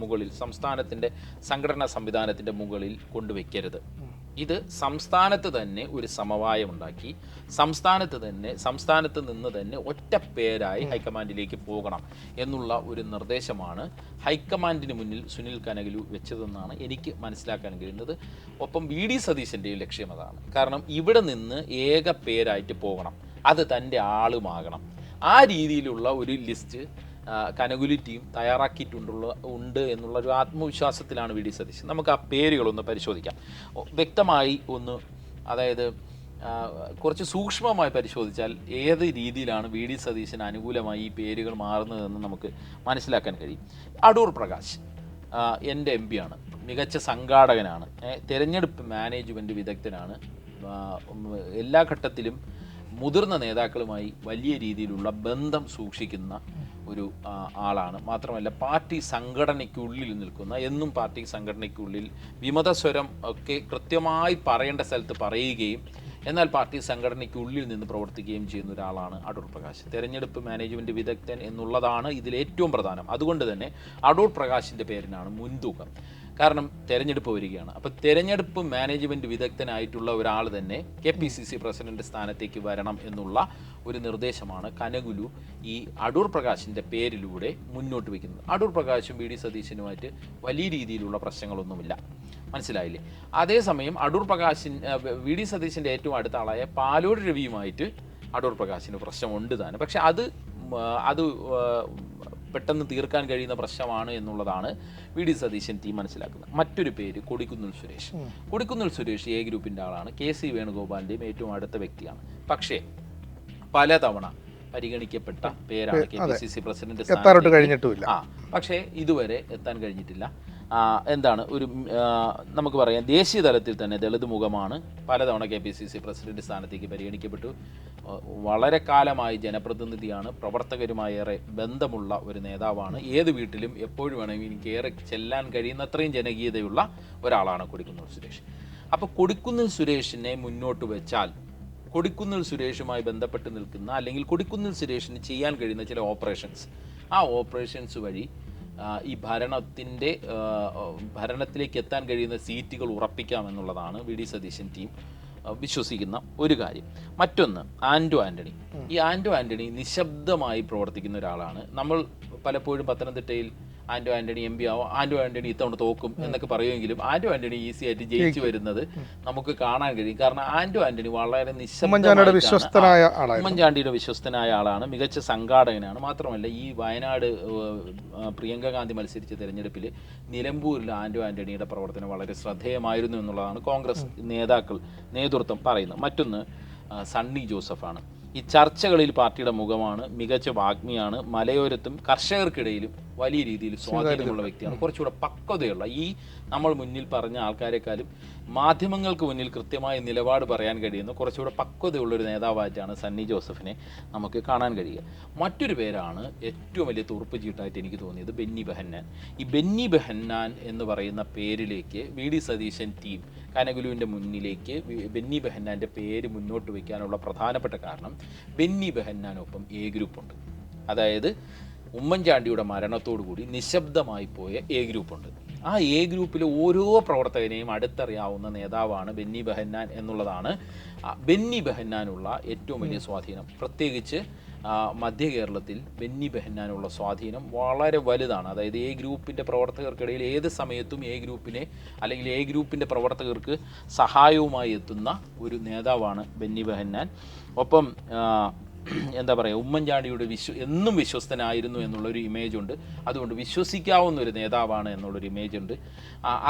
മുകളിൽ സംസ്ഥാനത്തിന്റെ സംഘടനാ സംവിധാനത്തിന്റെ മുകളിൽ കൊണ്ടുവയ്ക്കരുത് ഇത് സംസ്ഥാനത്ത് തന്നെ ഒരു സമവായം ഉണ്ടാക്കി. സംസ്ഥാനത്ത് തന്നെ സംസ്ഥാനത്ത് നിന്ന് തന്നെ ഒറ്റ പേരായി ഹൈക്കമാൻഡിലേക്ക് പോകണം എന്നുള്ള ഒരു നിർദ്ദേശമാണ് ഹൈക്കമാൻഡിന് മുന്നിൽ സുനിൽ കനകലു വെച്ചതെന്നാണ് എനിക്ക് മനസ്സിലാക്കാൻ കഴിയുന്നത്. ഒപ്പം വി ഡി സതീശന്റെയും ലക്ഷ്യം അതാണ്. കാരണം ഇവിടെ നിന്ന് ഏക പേരായിട്ട് പോകണം. അത് തന്റെ ആളുമാകണം. ആ രീതിയിലുള്ള ഒരു ലിസ്റ്റ് ആ, കനകുലി ടീം തയ്യാറാക്കിയിട്ടുണ്ടുള്ള ഉണ്ട് എന്നുള്ള ഒരു ആത്മവിശ്വാസത്തിലാണ് വി ഡി സതീശൻ. നമുക്ക് ആ പേരുകളൊന്ന് പരിശോധിക്കാം. വ്യക്തമായി ഒന്ന് അതായത് കുറച്ച് സൂക്ഷ്മമായി പരിശോധിച്ചാൽ ഏത് രീതിയിലാണ് വി ഡി സതീശന് അനുകൂലമായി ഈ പേരുകൾ മാറുന്നതെന്ന് നമുക്ക് മനസ്സിലാക്കാൻ കഴിയും. അടൂർ പ്രകാശ് എന്റെ എം ആണ്. മികച്ച സംഘാടകനാണ്. തെരഞ്ഞെടുപ്പ് മാനേജ്മെന്റ് വിദഗ്ധനാണ്. എല്ലാ ഘട്ടത്തിലും മുതിർന്ന നേതാക്കളുമായി വലിയ രീതിയിലുള്ള ബന്ധം സൂക്ഷിക്കുന്ന ഒരു ആളാണ്. മാത്രമല്ല പാർട്ടി സംഘടനയ്ക്കുള്ളിൽ നിൽക്കുന്ന എന്നും പാർട്ടി സംഘടനയ്ക്കുള്ളിൽ വിമതസ്വരം ഒക്കെ കൃത്യമായി പറയേണ്ട സ്ഥലത്ത് പറയുകയും എന്നാൽ പാർട്ടി സംഘടനയ്ക്കുള്ളിൽ നിന്ന് പ്രവർത്തിക്കുകയും ചെയ്യുന്ന ഒരാളാണ് അടൂർ പ്രകാശ്. തെരഞ്ഞെടുപ്പ് മാനേജ്മെന്റ് വിദഗ്ധൻ എന്നുള്ളതാണ് ഇതിൽ ഏറ്റവും പ്രധാനം. അതുകൊണ്ട് തന്നെ അടൂർ പ്രകാശിന്റെ പേരിനാണ് മുൻതൂക്കം. കാരണം തെരഞ്ഞെടുപ്പ് വരികയാണ്. അപ്പോൾ തെരഞ്ഞെടുപ്പ് മാനേജ്മെന്റ് വിദഗ്ധനായിട്ടുള്ള ഒരാൾ തന്നെ K P C C president സ്ഥാനത്തേക്ക് വരണം എന്നുള്ള ഒരു നിർദ്ദേശമാണ് കനകുലു ഈ അടൂർ പ്രകാശിന്റെ പേരിലൂടെ മുന്നോട്ട് വയ്ക്കുന്നത്. അടൂർ പ്രകാശും വി ഡി സതീശനുമായിട്ട് വലിയ രീതിയിലുള്ള പ്രശ്നങ്ങളൊന്നുമില്ല. മനസ്സിലായില്ലേ? അതേസമയം അടൂർ പ്രകാശിൻ വി ഡി സതീശന്റെ ഏറ്റവും അടുത്ത ആളായ പാലോട് രവിയുമായിട്ട് അടൂർ പ്രകാശിന് പ്രശ്നമുണ്ട് താനും. പക്ഷെ അത് അത് പെട്ടെന്ന് തീർക്കാൻ കഴിയുന്ന പ്രശ്നമാണ് എന്നുള്ളതാണ് വി ഡി സതീശൻ ടീം മനസ്സിലാക്കുന്നത്. മറ്റൊരു പേര് കൊടിക്കുന്നിൽ സുരേഷ്. കൊടിക്കുന്നിൽ സുരേഷ് എ ഗ്രൂപ്പിന്റെ ആളാണ്. കെ സി വേണുഗോപാലിന്റെയും ഏറ്റവും അടുത്ത വ്യക്തിയാണ്. പക്ഷേ പലതവണ പരിഗണിക്കപ്പെട്ട പേരാണ് K P C C president ആ പക്ഷേ ഇതുവരെ എത്താൻ കഴിഞ്ഞിട്ടില്ല. എന്താണ്? ഒരു നമുക്ക് പറയാം ദേശീയ തലത്തിൽ തന്നെ ദളിത് മുഖമാണ് പലതവണ K P C C president സ്ഥാനത്തേക്ക് പരിഗണിക്കപ്പെട്ടു. വളരെ കാലമായി ജനപ്രതിനിധിയാണ് പ്രവർത്തകരുമായി ഏറെ ബന്ധമുള്ള ഒരു നേതാവാണ്. ഏത് വീട്ടിലും എപ്പോഴും വേണമെങ്കിൽ എനിക്ക് ഏറെ ചെല്ലാൻ കഴിയുന്ന അത്രയും ജനകീയതയുള്ള ഒരാളാണ് കൊടിക്കുന്നിൽ സുരേഷ്. അപ്പോൾ കൊടിക്കുന്നിൽ സുരേഷിനെ മുന്നോട്ട് വെച്ചാൽ കൊടിക്കുന്നിൽ സുരേഷുമായി ബന്ധപ്പെട്ട് നിൽക്കുന്ന അല്ലെങ്കിൽ കൊടിക്കുന്നിൽ സുരേഷിന് ചെയ്യാൻ കഴിയുന്ന ചില ഓപ്പറേഷൻസ് ആ ഓപ്പറേഷൻസ് വഴി ഈ ഭരണത്തിന്റെ ഭരണത്തിലേക്ക് എത്താൻ കഴിയുന്ന സീറ്റുകൾ ഉറപ്പിക്കാമെന്നുള്ളതാണ് വി ഡി സതീശൻ ടീം വിശ്വസിക്കുന്ന ഒരു കാര്യം. മറ്റൊന്ന് ആൻഡോ ആന്റണി ഈ ആൻഡോ ആന്റണി നിശബ്ദമായി പ്രവർത്തിക്കുന്ന ഒരാളാണ്. നമ്മൾ പലപ്പോഴും പത്തനംതിട്ടയിൽ ആൻഡോ ആന്റണി എം പി ആവും. ആന്റോ ആന്റണി ഇത്തവണ തോക്കും എന്നൊക്കെ പറയുമെങ്കിലും ആന്റോ ആന്റണി ഈസി ആയിട്ട് ജയിച്ചു വരുന്നത് നമുക്ക് കാണാൻ കഴിയും. കാരണം ആന്റോ ആന്റണി വളരെ നിശബ്ദമായിട്ടാണ് വിശ്വസ്തനായ ഉമ്മൻചാണ്ടിയുടെ വിശ്വസ്തനായ ആളാണ്. മികച്ച സംഘാടകനാണ്. മാത്രമല്ല ഈ വയനാട് പ്രിയങ്ക ഗാന്ധി മത്സരിച്ച തെരഞ്ഞെടുപ്പിൽ നിലമ്പൂരിൽ ആന്റോ ആന്റണിയുടെ പ്രവർത്തനം വളരെ ശ്രദ്ധേയമായിരുന്നു എന്നുള്ളതാണ് കോൺഗ്രസ് നേതാക്കൾ നേതൃത്വം പറയുന്നത്. മറ്റൊന്ന് സണ്ണി ജോസഫാണ്. ഈ ചർച്ചകളിൽ പാർട്ടിയുടെ മുഖമാണ് മികച്ച വാഗ്മിയാണ് മലയോരത്തും കർഷകർക്കിടയിലും വലിയ രീതിയിൽ സ്വാധീനമുള്ള വ്യക്തിയാണ്. കുറച്ചുകൂടെ പക്വതയുള്ള ഈ നമ്മൾ മുന്നിൽ പറഞ്ഞ ആൾക്കാരെക്കാളും മാധ്യമങ്ങൾക്ക് മുന്നിൽ കൃത്യമായ നിലപാട് പറയാൻ കഴിയുന്ന. കുറച്ചുകൂടെ പക്വതയുള്ളൊരു നേതാവായിട്ടാണ് സണ്ണി ജോസഫിനെ നമുക്ക് കാണാൻ കഴിയുക. മറ്റൊരു പേരാണ് ഏറ്റവും വലിയ തുറുപ്പ് ചീട്ടായിട്ട് എനിക്ക് തോന്നിയത് ബെന്നി ബെഹന്നാൻ. ഈ ബെന്നി ബെഹന്നാൻ എന്ന് പറയുന്ന പേരിലേക്ക് വി ഡി സതീശൻ ടീം കനകുലുവിന്റെ മുന്നിലേക്ക് ബെന്നി ബെഹന്നാന്റെ പേര് മുന്നോട്ട് വയ്ക്കാനുള്ള പ്രധാനപ്പെട്ട കാരണം ബെന്നി ബെഹന്നാനൊപ്പം എ ഗ്രൂപ്പുണ്ട്. അതായത് ഉമ്മൻചാണ്ടിയുടെ മരണത്തോടു കൂടി നിശബ്ദമായി പോയ എ ഗ്രൂപ്പുണ്ട്. ആ എ ഗ്രൂപ്പിലെ ഓരോ പ്രവർത്തകനെയും അടുത്തറിയാവുന്ന നേതാവാണ് ബെന്നി ബെഹന്നാൻ എന്നുള്ളതാണ്. ബെന്നി ബെഹന്നാനുള്ള ഏറ്റവും വലിയ സ്വാധീനം. പ്രത്യേകിച്ച് മധ്യ കേരളത്തിൽ ബെന്നി ബെഹന്നാനുള്ള സ്വാധീനം വളരെ വലുതാണ്. അതായത് എ ഗ്രൂപ്പിന്റെ പ്രവർത്തകർക്കിടയിൽ ഏത് സമയത്തും എ ഗ്രൂപ്പിനെ അല്ലെങ്കിൽ എ ഗ്രൂപ്പിന്റെ പ്രവർത്തകർക്ക് സഹായവുമായി എത്തുന്ന ഒരു നേതാവാണ് ബെന്നി ബെഹന്നാൻ. ഒപ്പം എന്താ പറയുക ഉമ്മൻചാണ്ടിയുടെ വിശ്വ എന്നും വിശ്വസ്തനായിരുന്നു എന്നുള്ളൊരു ഇമേജ് ഉണ്ട്. അതുകൊണ്ട് വിശ്വസിക്കാവുന്ന ഒരു നേതാവാണ് എന്നുള്ളൊരു ഇമേജ് ഉണ്ട്.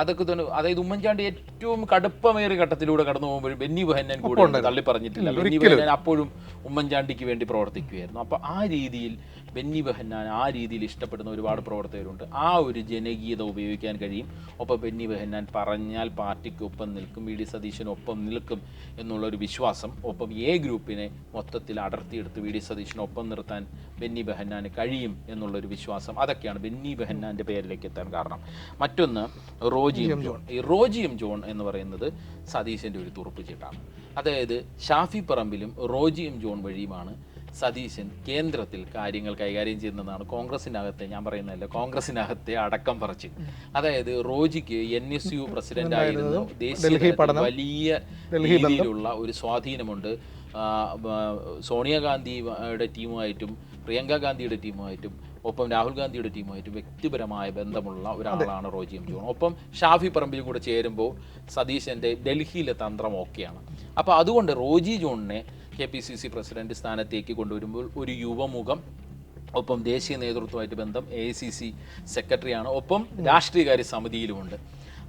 അതൊക്കെ തന്നെ അതായത് ഉമ്മൻചാണ്ടി ഏറ്റവും കടുപ്പമേറിയ ഘട്ടത്തിലൂടെ കടന്നു പോകുമ്പോൾ ബെന്നി ബെഹന്നൻ കൂടെ തള്ളി പറഞ്ഞിട്ടില്ല ബെന്നി ബെഹന്നാൻ അപ്പോഴും ഉമ്മൻചാണ്ടിക്ക് വേണ്ടി പ്രവർത്തിക്കുകയായിരുന്നു അപ്പോൾ ആ രീതിയിൽ ബെന്നി ബെഹന്നാൻ ആ രീതിയിൽ ഇഷ്ടപ്പെടുന്ന ഒരുപാട് പ്രവർത്തകരുണ്ട്. ആ ഒരു ജനകീയത ഉപയോഗിക്കാൻ കഴിയും. ഒപ്പം ബെന്നി ബെഹന്നാൻ പറഞ്ഞാൽ പാർട്ടിക്കൊപ്പം നിൽക്കും വി ഡി സതീശനൊപ്പം നിൽക്കും എന്നുള്ളൊരു വിശ്വാസം ഒപ്പം എ ഗ്രൂപ്പിനെ മൊത്തത്തിൽ അടർത്തിയെടുത്ത് വി ഡി സതീശനൊപ്പം നിർത്താൻ ബെന്നി ബെഹന്നാന് കഴിയും എന്നുള്ളൊരു വിശ്വാസം. അതൊക്കെയാണ് ബെന്നി ബെഹന്നാന്റെ പേരിലേക്ക് എത്താൻ കാരണം. മറ്റൊന്ന് റോജിയം ജോൺ. ഈ റോജിയം ജോൺ എന്ന് പറയുന്നത് സതീശന്റെ ഒരു തുറുപ്പ് ചീട്ടാണ്. അതായത് ഷാഫി പറമ്പിലും റോജിയം ജോൺ വഴിയുമാണ് സതീശൻ കേന്ദ്രത്തിൽ കാര്യങ്ങൾ കൈകാര്യം ചെയ്യുന്നതാണ് കോൺഗ്രസിനകത്തെ ഞാൻ പറയുന്നതല്ല കോൺഗ്രസിനകത്തെ അടക്കം പറച്ചിൽ അതായത് റോജിക്ക് എൻ എസ് യു പ്രസിഡന്റ് ആയിരുന്നു. ദേശീയ വലിയ രീതിയിലുള്ള ഒരു സ്വാധീനമുണ്ട്. സോണിയാഗാന്ധിയുടെ ടീമുമായിട്ടും പ്രിയങ്ക ഗാന്ധിയുടെ ടീമുമായിട്ടും ഒപ്പം രാഹുൽ ഗാന്ധിയുടെ ടീമുമായിട്ടും വ്യക്തിപരമായ ബന്ധമുള്ള ഒരാളാണ് റോജി എം ജോൺ. ഒപ്പം ഷാഫി പറമ്പിലും കൂടെ ചേരുമ്പോൾ സതീശന്റെ ഡൽഹിയിലെ തന്ത്രം ഓക്കെയാണ്. അപ്പോൾ അതുകൊണ്ട് Roji ജോണിനെ K P C C president സ്ഥാനത്തേക്ക് കൊണ്ടുവരുമ്പോൾ ഒരു യുവമുഖം ഒപ്പം ദേശീയ നേതൃത്വമായിട്ട് ബന്ധം എ സി സി സെക്രട്ടറിയാണ് ഒപ്പം രാഷ്ട്രീയകാര്യ സമിതിയിലുമുണ്ട്.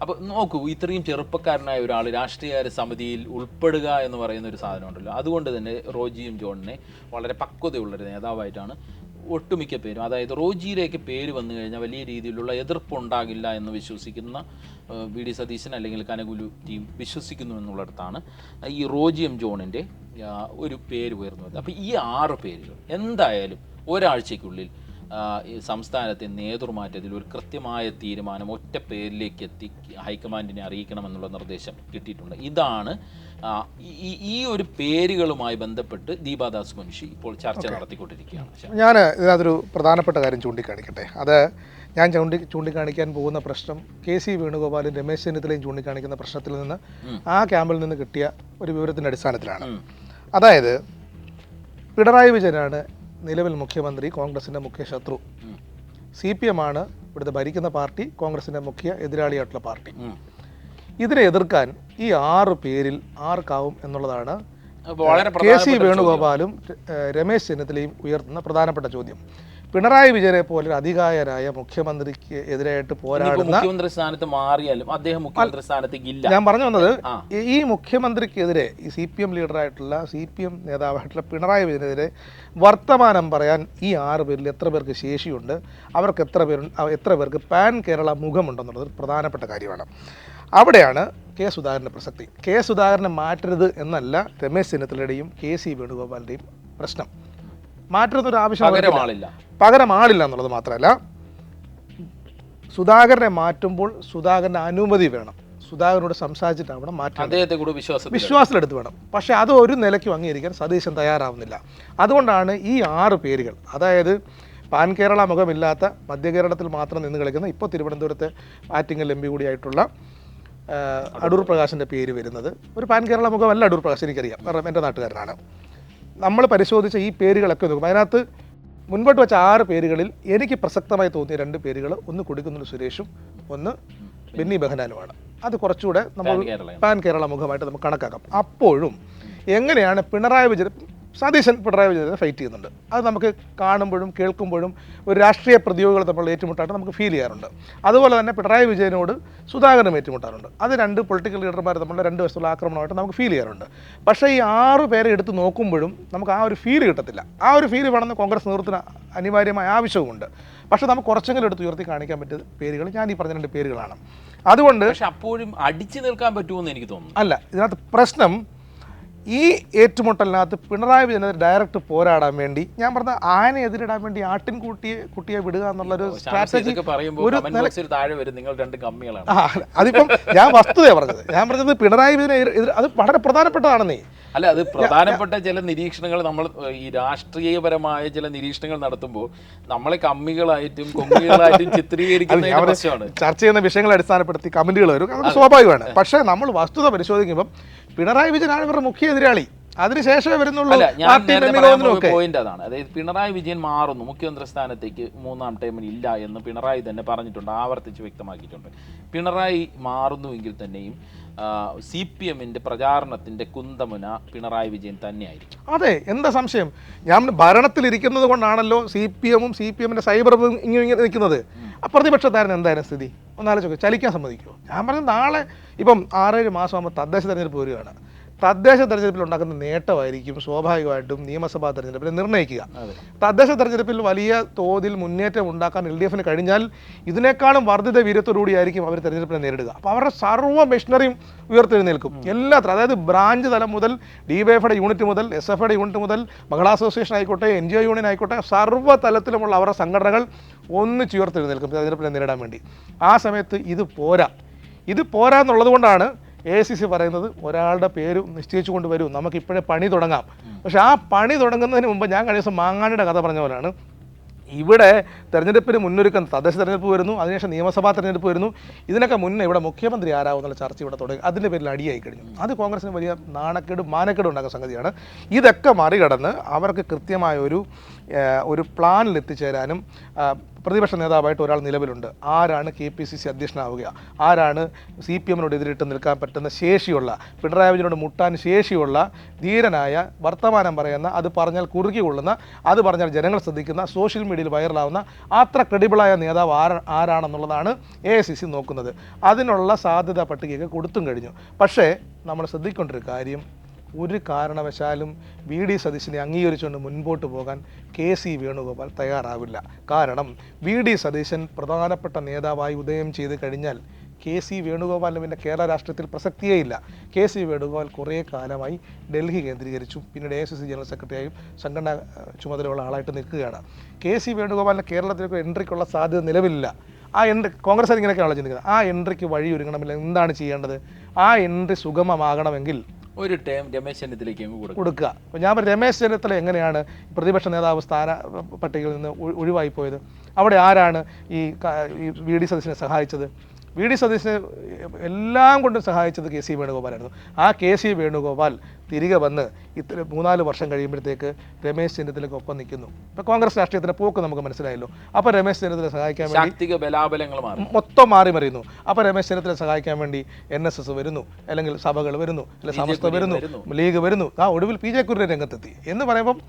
അപ്പോൾ നോക്കൂ ഇത്രയും ചെറുപ്പക്കാരനായ ഒരാൾ രാഷ്ട്രീയകാര്യ സമിതിയിൽ ഉൾപ്പെടുക എന്ന് പറയുന്ന ഒരു സാധനം ഉണ്ടല്ലോ അതുകൊണ്ട് തന്നെ റോജിയും ജോണിനെ വളരെ പക്വതയുള്ളൊരു നേതാവായിട്ടാണ് ഒട്ടുമിക്ക പേരും അതായത് റോജിയിലേക്ക് പേര് വന്നു കഴിഞ്ഞാൽ വലിയ രീതിയിലുള്ള എതിർപ്പുണ്ടാകില്ല എന്ന് വിശ്വസിക്കുന്ന വി ഡി സതീശൻ അല്ലെങ്കിൽ കനകുലു ടീം വിശ്വസിക്കുന്നു എന്നുള്ളിടത്താണ് ഈ റോജിയം ജോണിന്റെ ഒരു പേര് ഉയർന്നു വരുന്നത്. അപ്പോൾ ഈ ആറ് പേരുകൾ എന്തായാലും ഒരാഴ്ചയ്ക്കുള്ളിൽ ഈ സംസ്ഥാനത്തെ നേതൃമാറ്റത്തിൽ ഒരു കൃത്യമായ തീരുമാനം ഒറ്റ പേരിലേക്ക് എത്തി ഹൈക്കമാൻഡിനെ അറിയിക്കണമെന്നുള്ള നിർദ്ദേശം കിട്ടിയിട്ടുണ്ട്. ഇതാണ് ഈ- ഒരു പേരുകളുമായി ബന്ധപ്പെട്ട് ദീപാദാസ് മുൻഷി ഇപ്പോൾ ചർച്ച നടത്തിക്കൊണ്ടിരിക്കുകയാണ്. ഞാൻ ഇതിനകത്തൊരു പ്രധാനപ്പെട്ട കാര്യം ചൂണ്ടിക്കാണിക്കട്ടെ. അത് ഞാൻ ചൂണ്ടി ചൂണ്ടിക്കാണിക്കാൻ പോകുന്ന പ്രശ്നം കെ സി വേണുഗോപാലും രമേശ് ചെന്നിത്തലയും ചൂണ്ടിക്കാണിക്കുന്ന പ്രശ്നത്തിൽ നിന്ന് ആ ക്യാമ്പിൽ നിന്ന് കിട്ടിയ ഒരു വിവരത്തിന്റെ അടിസ്ഥാനത്തിലാണ്. അതായത് പിണറായി വിജയനാണ് നിലവിൽ മുഖ്യമന്ത്രി കോൺഗ്രസിന്റെ മുഖ്യ ശത്രു. സി പി എം ആണ് ഇവിടുത്തെ ഭരിക്കുന്ന പാർട്ടി കോൺഗ്രസിന്റെ മുഖ്യ എതിരാളിയായിട്ടുള്ള പാർട്ടി. ഇതിനെ എതിർക്കാൻ ഈ ആറ് പേരിൽ ആർക്കാവും എന്നുള്ളതാണ് കെ സി വേണുഗോപാലും രമേശ് ചെന്നിത്തലയും ഉയർത്തുന്ന പ്രധാനപ്പെട്ട ചോദ്യം. പിണറായി വിജയനെ പോലെ ഒരു അധികായരായ മുഖ്യമന്ത്രിക്ക് എതിരായിട്ട് പോരാടുന്ന മുഖ്യമന്ത്രി സ്ഥാനത്ത് മാറിയാലും അദ്ദേഹം മുഖ്യമന്ത്രി സ്ഥാനത്തേക്ക് ഇല്ല. ഞാൻ പറഞ്ഞു വന്നത് ഈ- മുഖ്യമന്ത്രിക്കെതിരെ ഈ സി പി എം ലീഡറായിട്ടുള്ള സി പി എം നേതാവായിട്ടുള്ള പിണറായി വിജയനെതിരെ വർത്തമാനം പറയാൻ ഈ ആറ് പേരിൽ എത്ര പേർക്ക് ശേഷിയുണ്ട്? അവർക്ക് എത്ര പേർ എത്ര പേർക്ക് പാൻ കേരള മുഖമുണ്ടെന്നുള്ളത് ഒരു പ്രധാനപ്പെട്ട കാര്യമാണ്. അവിടെയാണ് കെ സുധാകരന്റെ പ്രസക്തി. കെ സുധാകരനെ മാറ്റരുത് എന്നല്ല രമേശ് ചെന്നിത്തലയുടെയും കെ സി വേണുഗോപാലിന്റെയും പ്രശ്നം. മാറ്റരുതൊരു ആവശ്യം പകരം. ആളില്ല. എന്നുള്ളത് മാത്രമല്ല സുധാകരനെ മാറ്റുമ്പോൾ സുധാകരന്റെ അനുമതി വേണം. സുധാകരനോട് സംസാരിച്ചിട്ടാവണം മാറ്റം അദ്ദേഹത്തെ കൂടെ വിശ്വാസം വിശ്വാസത്തിലെടുത്ത് വേണം. പക്ഷേ അത് ഒരു നിലയ്ക്കും അംഗീകരിക്കാൻ സതീശൻ തയ്യാറാവുന്നില്ല. അതുകൊണ്ടാണ് ഈ ആറ് പേരുകൾ അതായത് പാൻ കേരള മുഖമില്ലാത്ത മധ്യകേരളത്തിൽ മാത്രം നിന്ന് കളിക്കുന്ന ഇപ്പോൾ തിരുവനന്തപുരത്ത് ആറ്റിങ്ങൽ എം പി കൂടിയായിട്ടുള്ള അടൂർ പ്രകാശിന്റെ പേര് വരുന്നത്. ഒരു പാൻ കേരള മുഖമല്ല അടൂർ പ്രകാശ് എനിക്കറിയാം. കാരണം എന്റെ നാട്ടുകാരനാണ്. നമ്മൾ പരിശോധിച്ച ഈ പേരുകളൊക്കെ നോക്കും. അതിനകത്ത് മുൻപോട്ട് വെച്ച ആറ് പേരുകളിൽ എനിക്ക് പ്രസക്തമായി തോന്നിയ രണ്ട് പേരുകൾ ഒന്ന് കൊടുക്കുന്നുണ്ട് സുരേഷും ഒന്ന് ബെന്നി ബെഹനാനുമാണ്. അത് കുറച്ചുകൂടെ നമ്മൾ പാൻ കേരള. പാൻ കേരള മുഖമായിട്ട് നമുക്ക് കണക്കാക്കാം. അപ്പോഴും എങ്ങനെയാണ് പിണറായി വിജയൻ സതീശൻ പിണറായി വിജയനെ ഫൈറ്റ് ചെയ്യുന്നുണ്ട്. അത് നമുക്ക് കാണുമ്പോഴും കേൾക്കുമ്പോഴും ഒരു രാഷ്ട്രീയ പ്രതിയോഗികൾ തമ്മിൽ ഏറ്റുമുട്ടായിട്ട് നമുക്ക് ഫീൽ ചെയ്യാറുണ്ട്. അതുപോലെ തന്നെ പിണറായി വിജയനോട് സുധാകരനും ഏറ്റുമുട്ടാറുണ്ട്. അത് രണ്ട് പൊളിറ്റിക്കൽ ലീഡർമാർ തമ്മിലുള്ള രണ്ട് വശത്തുള്ള ആക്രമണമായിട്ട് നമുക്ക് ഫീൽ ചെയ്യാറുണ്ട്. പക്ഷേ ഈ ആറ് പേരെ എടുത്ത് നോക്കുമ്പോഴും നമുക്ക് ആ ഒരു ഫീൽ കിട്ടത്തില്ല. ആ ഒരു ഫീൽ വേണമെന്ന് കോൺഗ്രസ് നേതൃത്വത്തിന് അനിവാര്യമായ ആവശ്യവുമുണ്ട്. പക്ഷേ നമുക്ക് കുറച്ചെങ്കിലും എടുത്ത് ഉയർത്തി കാണിക്കാൻ പറ്റിയ പേരുകൾ ഞാൻ ഈ പറഞ്ഞ രണ്ട് പേരുകളാണ്. അതുകൊണ്ട് പക്ഷെ അപ്പോഴും അടിച്ചു നിൽക്കാൻ പറ്റുമെന്ന് എനിക്ക് തോന്നുന്നു. അല്ല ഇതിനകത്ത് പ്രശ്നം ഈ ഏറ്റുമുട്ടലിനകത്ത് പിണറായി വിജയനെതിരെ ഡയറക്റ്റ് പോരാടാൻ വേണ്ടി ഞാൻ പറഞ്ഞ ആനെ എതിരിടാൻ വേണ്ടി ആട്ടിൻകൂട്ടിയെ കുട്ടിയെ വിടുക എന്നുള്ള ഒരു സ്ട്രാറ്റജി ഒരു അതിപ്പം ഞാൻ വസ്തുതയാണ് പറഞ്ഞത്. ഞാൻ പറഞ്ഞത് പിണറായി വിജയനെ അത് വളരെ പ്രധാനപ്പെട്ടതാണെന്നേ അല്ല അത് പ്രധാനപ്പെട്ട ചില നിരീക്ഷണങ്ങൾ നമ്മൾ ഈ രാഷ്ട്രീയപരമായ ചില നിരീക്ഷണങ്ങൾ നടത്തുമ്പോൾ നമ്മളെ കമ്മികളായിട്ടും കൊമ്മികളായിട്ടും ചിത്രീകരിക്കുന്ന പ്രശ്നമാണ്. ചർച്ച ചെയ്യുന്ന വിഷയങ്ങളെ അടിസ്ഥാനപ്പെടുത്തി കമന്റുകൾ വരും. സ്വാഭാവികമാണ്. പക്ഷേ നമ്മൾ വസ്തുത പരിശോധിക്കുമ്പോൾ പിണറായി വിജയനാണ് ഇവരുടെ മുഖ്യ എതിരാളി. അതിനുശേഷമേ വരുന്നുള്ളൂ പോയിന്റ് അതാണ്. അതായത് പിണറായി വിജയൻ മാറുന്നു. മുഖ്യമന്ത്രി സ്ഥാനത്തേക്ക് മൂന്നാം ടൈമിൽ ഇല്ല എന്ന് പിണറായി തന്നെ പറഞ്ഞിട്ടുണ്ട് ആവർത്തിച്ച് വ്യക്തമാക്കിയിട്ടുണ്ട്. പിണറായി മാറുന്നുവെങ്കിൽ തന്നെയും സി പി എമ്മിന്റെ പ്രചാരണത്തിന്റെ കുന്തമുന പിണറായി വിജയൻ തന്നെയായിരിക്കും. അതെ എന്താ സംശയം? ഞാൻ ഭരണത്തിലിരിക്കുന്നത് കൊണ്ടാണല്ലോ സി പി എമ്മും സി പി എമ്മിന്റെ സൈബർ ഇങ്ങനെ ഇങ്ങനെ നിൽക്കുന്നത്. ആ പ്രതിപക്ഷത്താരൻ എന്തായാലും സ്ഥിതി? ഒന്നാലോചിക്കുക ചലിക്കാൻ സമ്മതിക്കുമോ ഞാൻ പറഞ്ഞത് നാളെ ഇപ്പം ആറേഴ് മാസം ആകുമ്പോൾ തദ്ദേശ തെരഞ്ഞെടുപ്പ് വരികയാണ്. തദ്ദേശ തെരഞ്ഞെടുപ്പിൽ ഉണ്ടാക്കുന്ന നേട്ടമായിരിക്കും സ്വാഭാവികമായിട്ടും നിയമസഭാ തെരഞ്ഞെടുപ്പിനെ നിർണയിക്കുക. തദ്ദേശ തെരഞ്ഞെടുപ്പിൽ വലിയ തോതിൽ മുന്നേറ്റം ഉണ്ടാക്കാൻ എൽ ഡി എഫിന് കഴിഞ്ഞാൽ ഇതിനേക്കാളും വർദ്ധിത വീര്യത്തോടുകൂടിയായിരിക്കും അവർ തെരഞ്ഞെടുപ്പിനെ നേരിടുക. അപ്പോൾ അവരുടെ സർവ മെഷീനറിയും ഉയർത്തെഴുന്നേൽക്കും എല്ലാത്ര അതായത് ബ്രാഞ്ച് തലം മുതൽ ഡി വൈ എഫയുടെ യൂണിറ്റ് മുതൽ എസ് എഫയുടെ യൂണിറ്റ് മുതൽ മഹിളാ അസോസിയേഷൻ ആയിക്കോട്ടെ എൻ ജി ഒ യൂണിയൻ ആയിക്കോട്ടെ സർവ തലത്തിലുമുള്ള അവരുടെ സംഘടനകൾ ഒന്ന് ഉയർത്തെഴുന്നേൽക്കും തെരഞ്ഞെടുപ്പിനെ നേരിടാൻ വേണ്ടി. ആ സമയത്ത് ഇത് പോരാ. ഇത് പോരാ എന്നുള്ളത് കൊണ്ടാണ് എ സി സി പറയുന്നത് ഒരാളുടെ പേര് നിശ്ചയിച്ചു കൊണ്ട് വരൂ. നമുക്ക് ഇപ്പോഴേ പണി തുടങ്ങാം. പക്ഷെ ആ പണി തുടങ്ങുന്നതിന് മുമ്പ് ഞാൻ കഴിഞ്ഞ ദിവസം മാങ്ങാടിയുടെ കഥ പറഞ്ഞ പോലെയാണ്. ഇവിടെ തെരഞ്ഞെടുപ്പിന് മുന്നൊരുക്കം തദ്ദേശ തെരഞ്ഞെടുപ്പ് വരുന്നു അതിനുശേഷം നിയമസഭാ തെരഞ്ഞെടുപ്പ് വരുന്നു. ഇതിനൊക്കെ മുന്നേ ഇവിടെ മുഖ്യമന്ത്രി ആരാവുന്നുള്ള ചർച്ച ഇവിടെ തുടങ്ങി. അതിന്റെ പേരിൽ അടിയായി കഴിഞ്ഞു. അത് കോൺഗ്രസിന് വലിയ നാണക്കേട് മാനക്കേട് ഉണ്ടാക്കുന്ന സംഗതിയാണ്. ഇതൊക്കെ മറികടന്ന് അവർക്ക് കൃത്യമായ ഒരു ഒരു പ്ലാനിൽ എത്തിച്ചേരാനും പ്രതിപക്ഷ നേതാവായിട്ട് ഒരാൾ നിലവിലുണ്ട്. ആരാണ് കെ പി സി സി അധ്യക്ഷനാവുക? ആരാണ് സി പി എമ്മിനോട് എതിരിട്ട് നിൽക്കാൻ പറ്റുന്ന ശേഷിയുള്ള പിണറായി വിജയനോട് മുട്ടാൻ ശേഷിയുള്ള ധീരനായ വർത്തമാനം പറയുന്ന അത് പറഞ്ഞാൽ കുറുകി കൊള്ളുന്ന അത് പറഞ്ഞാൽ ജനങ്ങൾ ശ്രദ്ധിക്കുന്ന സോഷ്യൽ മീഡിയയിൽ വൈറലാവുന്ന അത്ര ക്രെഡിബിളായ നേതാവ് ആര ആരാണെന്നുള്ളതാണ് എ ഐ സി സി നോക്കുന്നത്. അതിനുള്ള സാധ്യത പട്ടികയൊക്കെ കൊടുത്തും കഴിഞ്ഞു. പക്ഷേ നമ്മൾ ശ്രദ്ധിക്കേണ്ട ഒരു കാര്യം ഒരു കാരണവശാലും വി ഡി സതീശിനെ അംഗീകരിച്ചുകൊണ്ട് മുൻപോട്ട് പോകാൻ കെ സി വേണുഗോപാൽ തയ്യാറാവില്ല. കാരണം വി ഡി സതീശൻ പ്രധാനപ്പെട്ട നേതാവായി ഉദയം ചെയ്ത് കഴിഞ്ഞാൽ കെ സി വേണുഗോപാലിന് പിന്നെ കേരള രാഷ്ട്രീയത്തിൽ പ്രസക്തിയേ ഇല്ല. കെ സി വേണുഗോപാൽ കുറേ കാലമായി ഡൽഹി കേന്ദ്രീകരിച്ചു. പിന്നീട് എ എസ് സി ജനറൽ സെക്രട്ടറിയായും സംഘടനാ ചുമതലയുള്ള ആളായിട്ട് നിൽക്കുകയാണ്. കെ സി വേണുഗോപാലിന് കേരളത്തിലേക്ക് എൻട്രിക്കുള്ള സാധ്യത നിലവിലില്ല. ആ എൻട്രി കോൺഗ്രസ് ഇങ്ങനെയൊക്കെയാണല്ലോ ചിന്തിക്കുന്നത്. ആ എൻട്രിക്ക് വഴി ഒരുങ്ങണമെങ്കിൽ എന്താണ് ചെയ്യേണ്ടത്? ആ എൻട്രി സുഗമമാകണമെങ്കിൽ ഒരു ടേം രമേശ് ചെന്നിത്തലയ്ക്ക് കൊടുക്കുക. അപ്പോൾ ഞാൻ രമേശ് ചെന്നിത്തല എങ്ങനെയാണ് പ്രതിപക്ഷ നേതാവ് സ്ഥാന പട്ടികയിൽ നിന്ന് ഒഴിവായി പോയത് അവിടെ ആരാണ് ഈ വി ഡി സതീശനെ സഹായിച്ചത്? വി ഡി സതീശനെ എല്ലാം കൊണ്ടും സഹായിച്ചത് കെ സി വേണുഗോപാലായിരുന്നു. ആ കെ സി വേണുഗോപാൽ തിരികെ വന്ന് ഇത്ര മൂന്നാൽ വർഷം കഴിയുമ്പോഴത്തേക്ക് രമേശ് ചെന്നിത്തലയ്ക്ക് ഒപ്പം നിൽക്കുന്നു. ഇപ്പോൾ കോൺഗ്രസ് രാഷ്ട്രീയത്തിന്റെ പോക്ക് നമുക്ക് മനസ്സിലായല്ലോ. അപ്പോൾ രമേശ് ചെന്നിത്തല സഹായിക്കാൻ വേണ്ടി ബലാബലങ്ങൾ മൊത്തം മാറി മറിയുന്നു. അപ്പോൾ രമേശ് ചെന്നിത്തല സഹായിക്കാൻ വേണ്ടി എൻ എസ് എസ് വരുന്നു. അല്ലെങ്കിൽ സഭകൾ വരുന്നു. അല്ലെങ്കിൽ സമസ്ത വരുന്നു. വരുന്നു. ലീഗ് വരുന്നു. ആ ഒടുവിൽ പി ജെ കുര്യൻ രംഗത്തെത്തി. എന്ന് പറയുമ്പം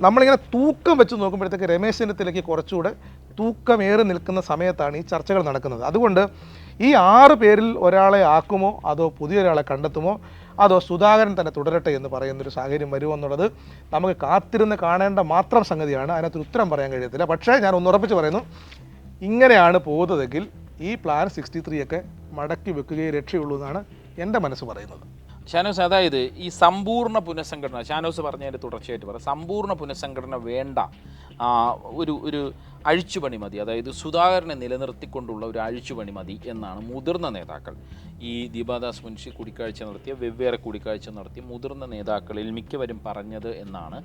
നമ്മളിങ്ങനെ തൂക്കം വെച്ച് നോക്കുമ്പോഴത്തേക്ക് രമേശ് ചെന്നിത്തലയ്ക്ക് കുറച്ചുകൂടെ തൂക്കമേറി നിൽക്കുന്ന സമയത്താണ് ഈ ചർച്ചകൾ നടക്കുന്നത്. അതുകൊണ്ട് ഈ ആറ് പേരിൽ ഒരാളെ ആക്കുമോ അതോ പുതിയൊരാളെ കണ്ടെത്തുമോ അതോ സുധാകരൻ തന്നെ തുടരട്ടെ എന്ന് പറയുന്നൊരു സാഹചര്യം വരുമോ എന്നുള്ളത് നമുക്ക് കാത്തിരുന്ന് കാണേണ്ട മാത്രം സംഗതിയാണ്. അതിനകത്തൊരു ഉത്തരം പറയാൻ കഴിയത്തില്ല. പക്ഷേ ഞാൻ ഒന്ന് ഉറപ്പിച്ച് പറയുന്നു ഇങ്ങനെയാണ് പോകുന്നതെങ്കിൽ ഈ പ്ലാൻ സിക്സ്റ്റി ത്രീ ഒക്കെ മടക്കി വെക്കുകയേ രക്ഷയുള്ളൂ എന്നാണ് എന്റെ മനസ്സ് പറയുന്നത്. ഷാനോസ് അതായത് ഈ സമ്പൂർണ പുനഃസംഘടന ഷാനോസ് പറഞ്ഞതിന്റെ തുടർച്ചയായിട്ട് പറയാം. സമ്പൂർണ പുനഃസംഘടന വേണ്ട ഒരു ഒരു അഴിച്ചുപണി മതി. അതായത് സുധാകരനെ നിലനിർത്തിക്കൊണ്ടുള്ള ഒരു അഴിച്ചുപണി മതി എന്നാണ് മുതിർന്ന നേതാക്കൾ. ഈ ദീപാദാസ് മുൻഷി കൂടിക്കാഴ്ച നടത്തിയ വെവ്വേറെ കൂടിക്കാഴ്ച നടത്തിയ മുതിർന്ന നേതാക്കളിൽ മിക്കവരും പറഞ്ഞത് എന്നാണ്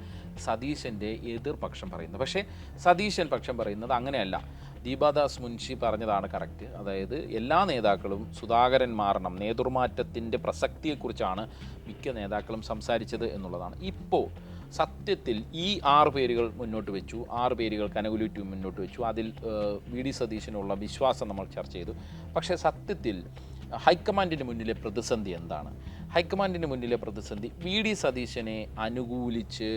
സതീശന്റെ എതിർപക്ഷം പറയുന്നത്. പക്ഷേ സതീശൻ പക്ഷം പറയുന്നത് അങ്ങനെയല്ല. ദീപാദാസ് മുൻഷി പറഞ്ഞതാണ് കറക്റ്റ്. അതായത് എല്ലാ നേതാക്കളും സുധാകരൻ മാറണം നേതൃമാറ്റത്തിന്റെ പ്രസക്തിയെക്കുറിച്ചാണ് മിക്ക നേതാക്കളും സംസാരിച്ചത് എന്നുള്ളതാണ്. ഇപ്പോൾ സത്യത്തിൽ ഈ ആറ് പേരുകൾ മുന്നോട്ട് വെച്ചു ആറ് പേരുകൾ കനകുലുറ്റി മുന്നോട്ട് വെച്ചു. അതിൽ വി ഡി സതീശനുള്ള വിശ്വാസം നമ്മൾ ചർച്ച ചെയ്തു. പക്ഷേ സത്യത്തിൽ ഹൈക്കമാൻഡിന് മുന്നിലെ പ്രതിസന്ധി എന്താണ്? ഹൈക്കമാൻഡിന് മുന്നിലെ പ്രതിസന്ധി വി ഡി സതീശനെ അനുകൂലിച്ച്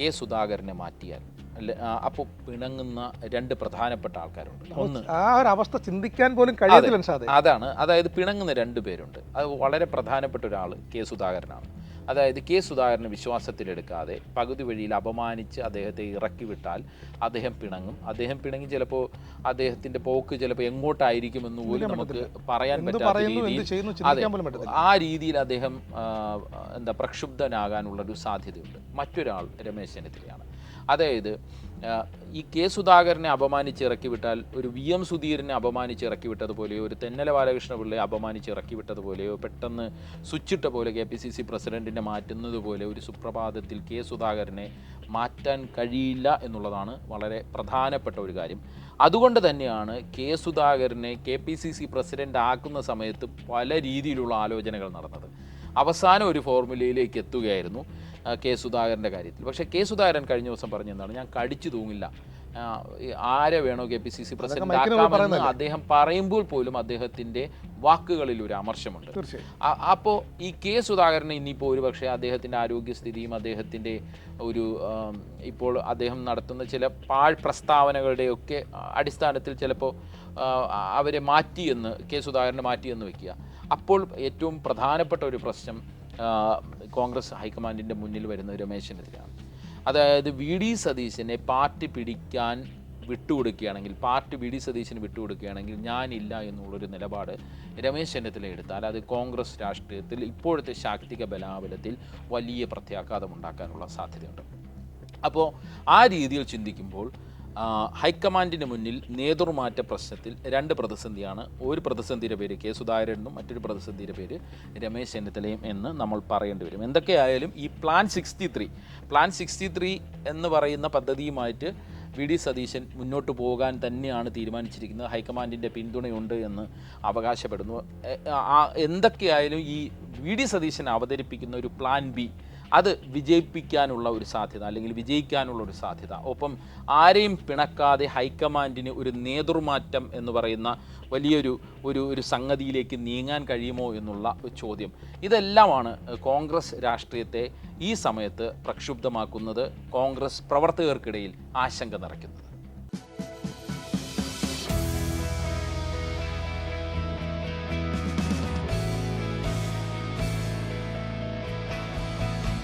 കെ സുധാകരനെ മാറ്റിയാൽ. അപ്പോൾ പിണങ്ങുന്ന രണ്ട് പ്രധാനപ്പെട്ട ആൾക്കാരുണ്ട്. ഒന്ന് ആ ഒരു അവസ്ഥ ചിന്തിക്കാൻ പോലും കഴിയത്തില്ല അതാണ്. അതായത് പിണങ്ങുന്ന രണ്ട് പേരുണ്ട്. അത് വളരെ പ്രധാനപ്പെട്ട ഒരാൾ കെ സുധാകരനാണ്. അതായത് കെ സുധാകരനെ വിശ്വാസത്തിലെടുക്കാതെ പകുതി വഴിയിൽ അപമാനിച്ച് അദ്ദേഹത്തെ ഇറക്കി വിട്ടാൽ അദ്ദേഹം പിണങ്ങും. അദ്ദേഹം പിണങ്ങി ചിലപ്പോൾ അദ്ദേഹത്തിന്റെ പോക്ക് ചിലപ്പോൾ എങ്ങോട്ടായിരിക്കുമെന്ന് പോലും നമുക്ക് പറയാൻ പറ്റാത്ത രീതിയിൽ ആ രീതിയിൽ അദ്ദേഹം എന്താ പ്രക്ഷുബ്ധനാകാനുള്ള ഒരു സാധ്യതയുണ്ട്. മറ്റൊരാൾ രമേശ് ചെന്നിത്തലയാണ്. അതായത് ഈ കെ സുധാകരനെ അപമാനിച്ച് ഇറക്കി വിട്ടാൽ ഒരു വി എം സുധീരനെ അപമാനിച്ച് ഇറക്കി വിട്ടതുപോലെയോ ഒരു തെന്നല ബാലകൃഷ്ണ പിള്ളയെ അപമാനിച്ച് ഇറക്കി വിട്ടതുപോലെയോ പെട്ടെന്ന് സ്വിച്ചിട്ട പോലെ കെ പി സി സി പ്രസിഡന്റിനെ മാറ്റുന്നത് പോലെ ഒരു സുപ്രഭാതത്തിൽ കെ സുധാകരനെ മാറ്റാൻ കഴിയില്ല എന്നുള്ളതാണ് വളരെ പ്രധാനപ്പെട്ട ഒരു കാര്യം. അതുകൊണ്ട് തന്നെയാണ് കെ സുധാകരനെ K P C C president ആക്കുന്ന സമയത്ത് പല രീതിയിലുള്ള ആലോചനകൾ നടന്നത്. അവസാനം ഒരു ഫോർമുലയിലേക്ക് എത്തുകയായിരുന്നു. കെ സുധാകരന്റെ കാര്യത്തിൽ. പക്ഷേ കെ സുധാകരൻ കഴിഞ്ഞ ദിവസം പറഞ്ഞെന്താണ് ഞാൻ കടിച്ചു തൂങ്ങില്ല. ആരെ വേണോ K P C C president അദ്ദേഹം പറയുമ്പോൾ പോലും അദ്ദേഹത്തിന്റെ വാക്കുകളിൽ ഒരു അമർശമുണ്ട്. അപ്പോ അപ്പോൾ ഈ കെ സുധാകരന് ഇനിയിപ്പോൾ ഒരു പക്ഷേ അദ്ദേഹത്തിന്റെ ആരോഗ്യസ്ഥിതിയും അദ്ദേഹത്തിന്റെ ഒരു ഇപ്പോൾ അദ്ദേഹം നടത്തുന്ന ചില പാഴ് പ്രസ്താവനകളുടെയൊക്കെ അടിസ്ഥാനത്തിൽ ചിലപ്പോൾ അവരെ മാറ്റിയെന്ന് കെ സുധാകരനെ മാറ്റിയെന്ന് വെക്കുക. അപ്പോൾ ഏറ്റവും പ്രധാനപ്പെട്ട ഒരു പ്രശ്നം കോൺഗ്രസ് ഹൈക്കമാൻഡിന്റെ മുന്നിൽ വരുന്ന രമേശിനെതിരാണ്. അതായത് വി ഡി സതീശനെ പാർട്ടി പിടിക്കാൻ വിട്ടുകൊടുക്കുകയാണെങ്കിൽ പാർട്ടി വി ഡി സതീശന് വിട്ടുകൊടുക്കുകയാണെങ്കിൽ ഞാനില്ല എന്നുള്ളൊരു നിലപാട് രമേശ് ചെന്നിത്തല എടുത്താൽ അത് കോൺഗ്രസ് രാഷ്ട്രീയത്തിൽ ഇപ്പോഴത്തെ ശാക്തിക ബലാബലത്തിൽ വലിയ പ്രത്യാഘാതം ഉണ്ടാക്കാനുള്ള സാധ്യതയുണ്ട്. അപ്പോൾ ആ രീതിയിൽ ചിന്തിക്കുമ്പോൾ ഹൈക്കമാൻഡിന് മുന്നിൽ നേതൃമാറ്റ പ്രശ്നത്തിൽ രണ്ട് പ്രതിസന്ധിയാണ്. ഒരു പ്രതിസന്ധിയുടെ പേര് കെ സുധാകരനും മറ്റൊരു പ്രതിസന്ധിയുടെ പേര് രമേശ് ചെന്നിത്തലയും എന്ന് നമ്മൾ പറയേണ്ടി വരും. എന്തൊക്കെയായാലും ഈ plan sixty three plan sixty three എന്ന് പറയുന്ന പദ്ധതിയുമായിട്ട് വി ഡി സതീശൻ മുന്നോട്ട് പോകാൻ തന്നെയാണ് തീരുമാനിച്ചിരിക്കുന്നത്. ഹൈക്കമാൻഡിന്റെ പിന്തുണയുണ്ട് എന്ന് അവകാശപ്പെടുന്നു. എന്തൊക്കെയായാലും ഈ വി ഡി സതീശൻ അവതരിപ്പിക്കുന്ന ഒരു പ്ലാൻ ബി അത് വിജയിപ്പിക്കാനുള്ള ഒരു സാധ്യത അല്ലെങ്കിൽ വിജയിക്കാനുള്ള ഒരു സാധ്യത. ഒപ്പം ആരെയും പിണക്കാതെ ഹൈക്കമാൻഡിന് ഒരു നേതൃമാറ്റം എന്ന് പറയുന്ന വലിയൊരു ഒരു ഒരു സംഗതിയിലേക്ക് നീങ്ങാൻ കഴിയുമോ എന്നുള്ള ചോദ്യം. ഇതെല്ലാമാണ് കോൺഗ്രസ് രാഷ്ട്രീയത്തെ ഈ സമയത്ത് പ്രക്ഷുബ്ധമാക്കുന്നത് കോൺഗ്രസ് പ്രവർത്തകർക്കിടയിൽ ആശങ്ക നിറയ്ക്കുന്നത്.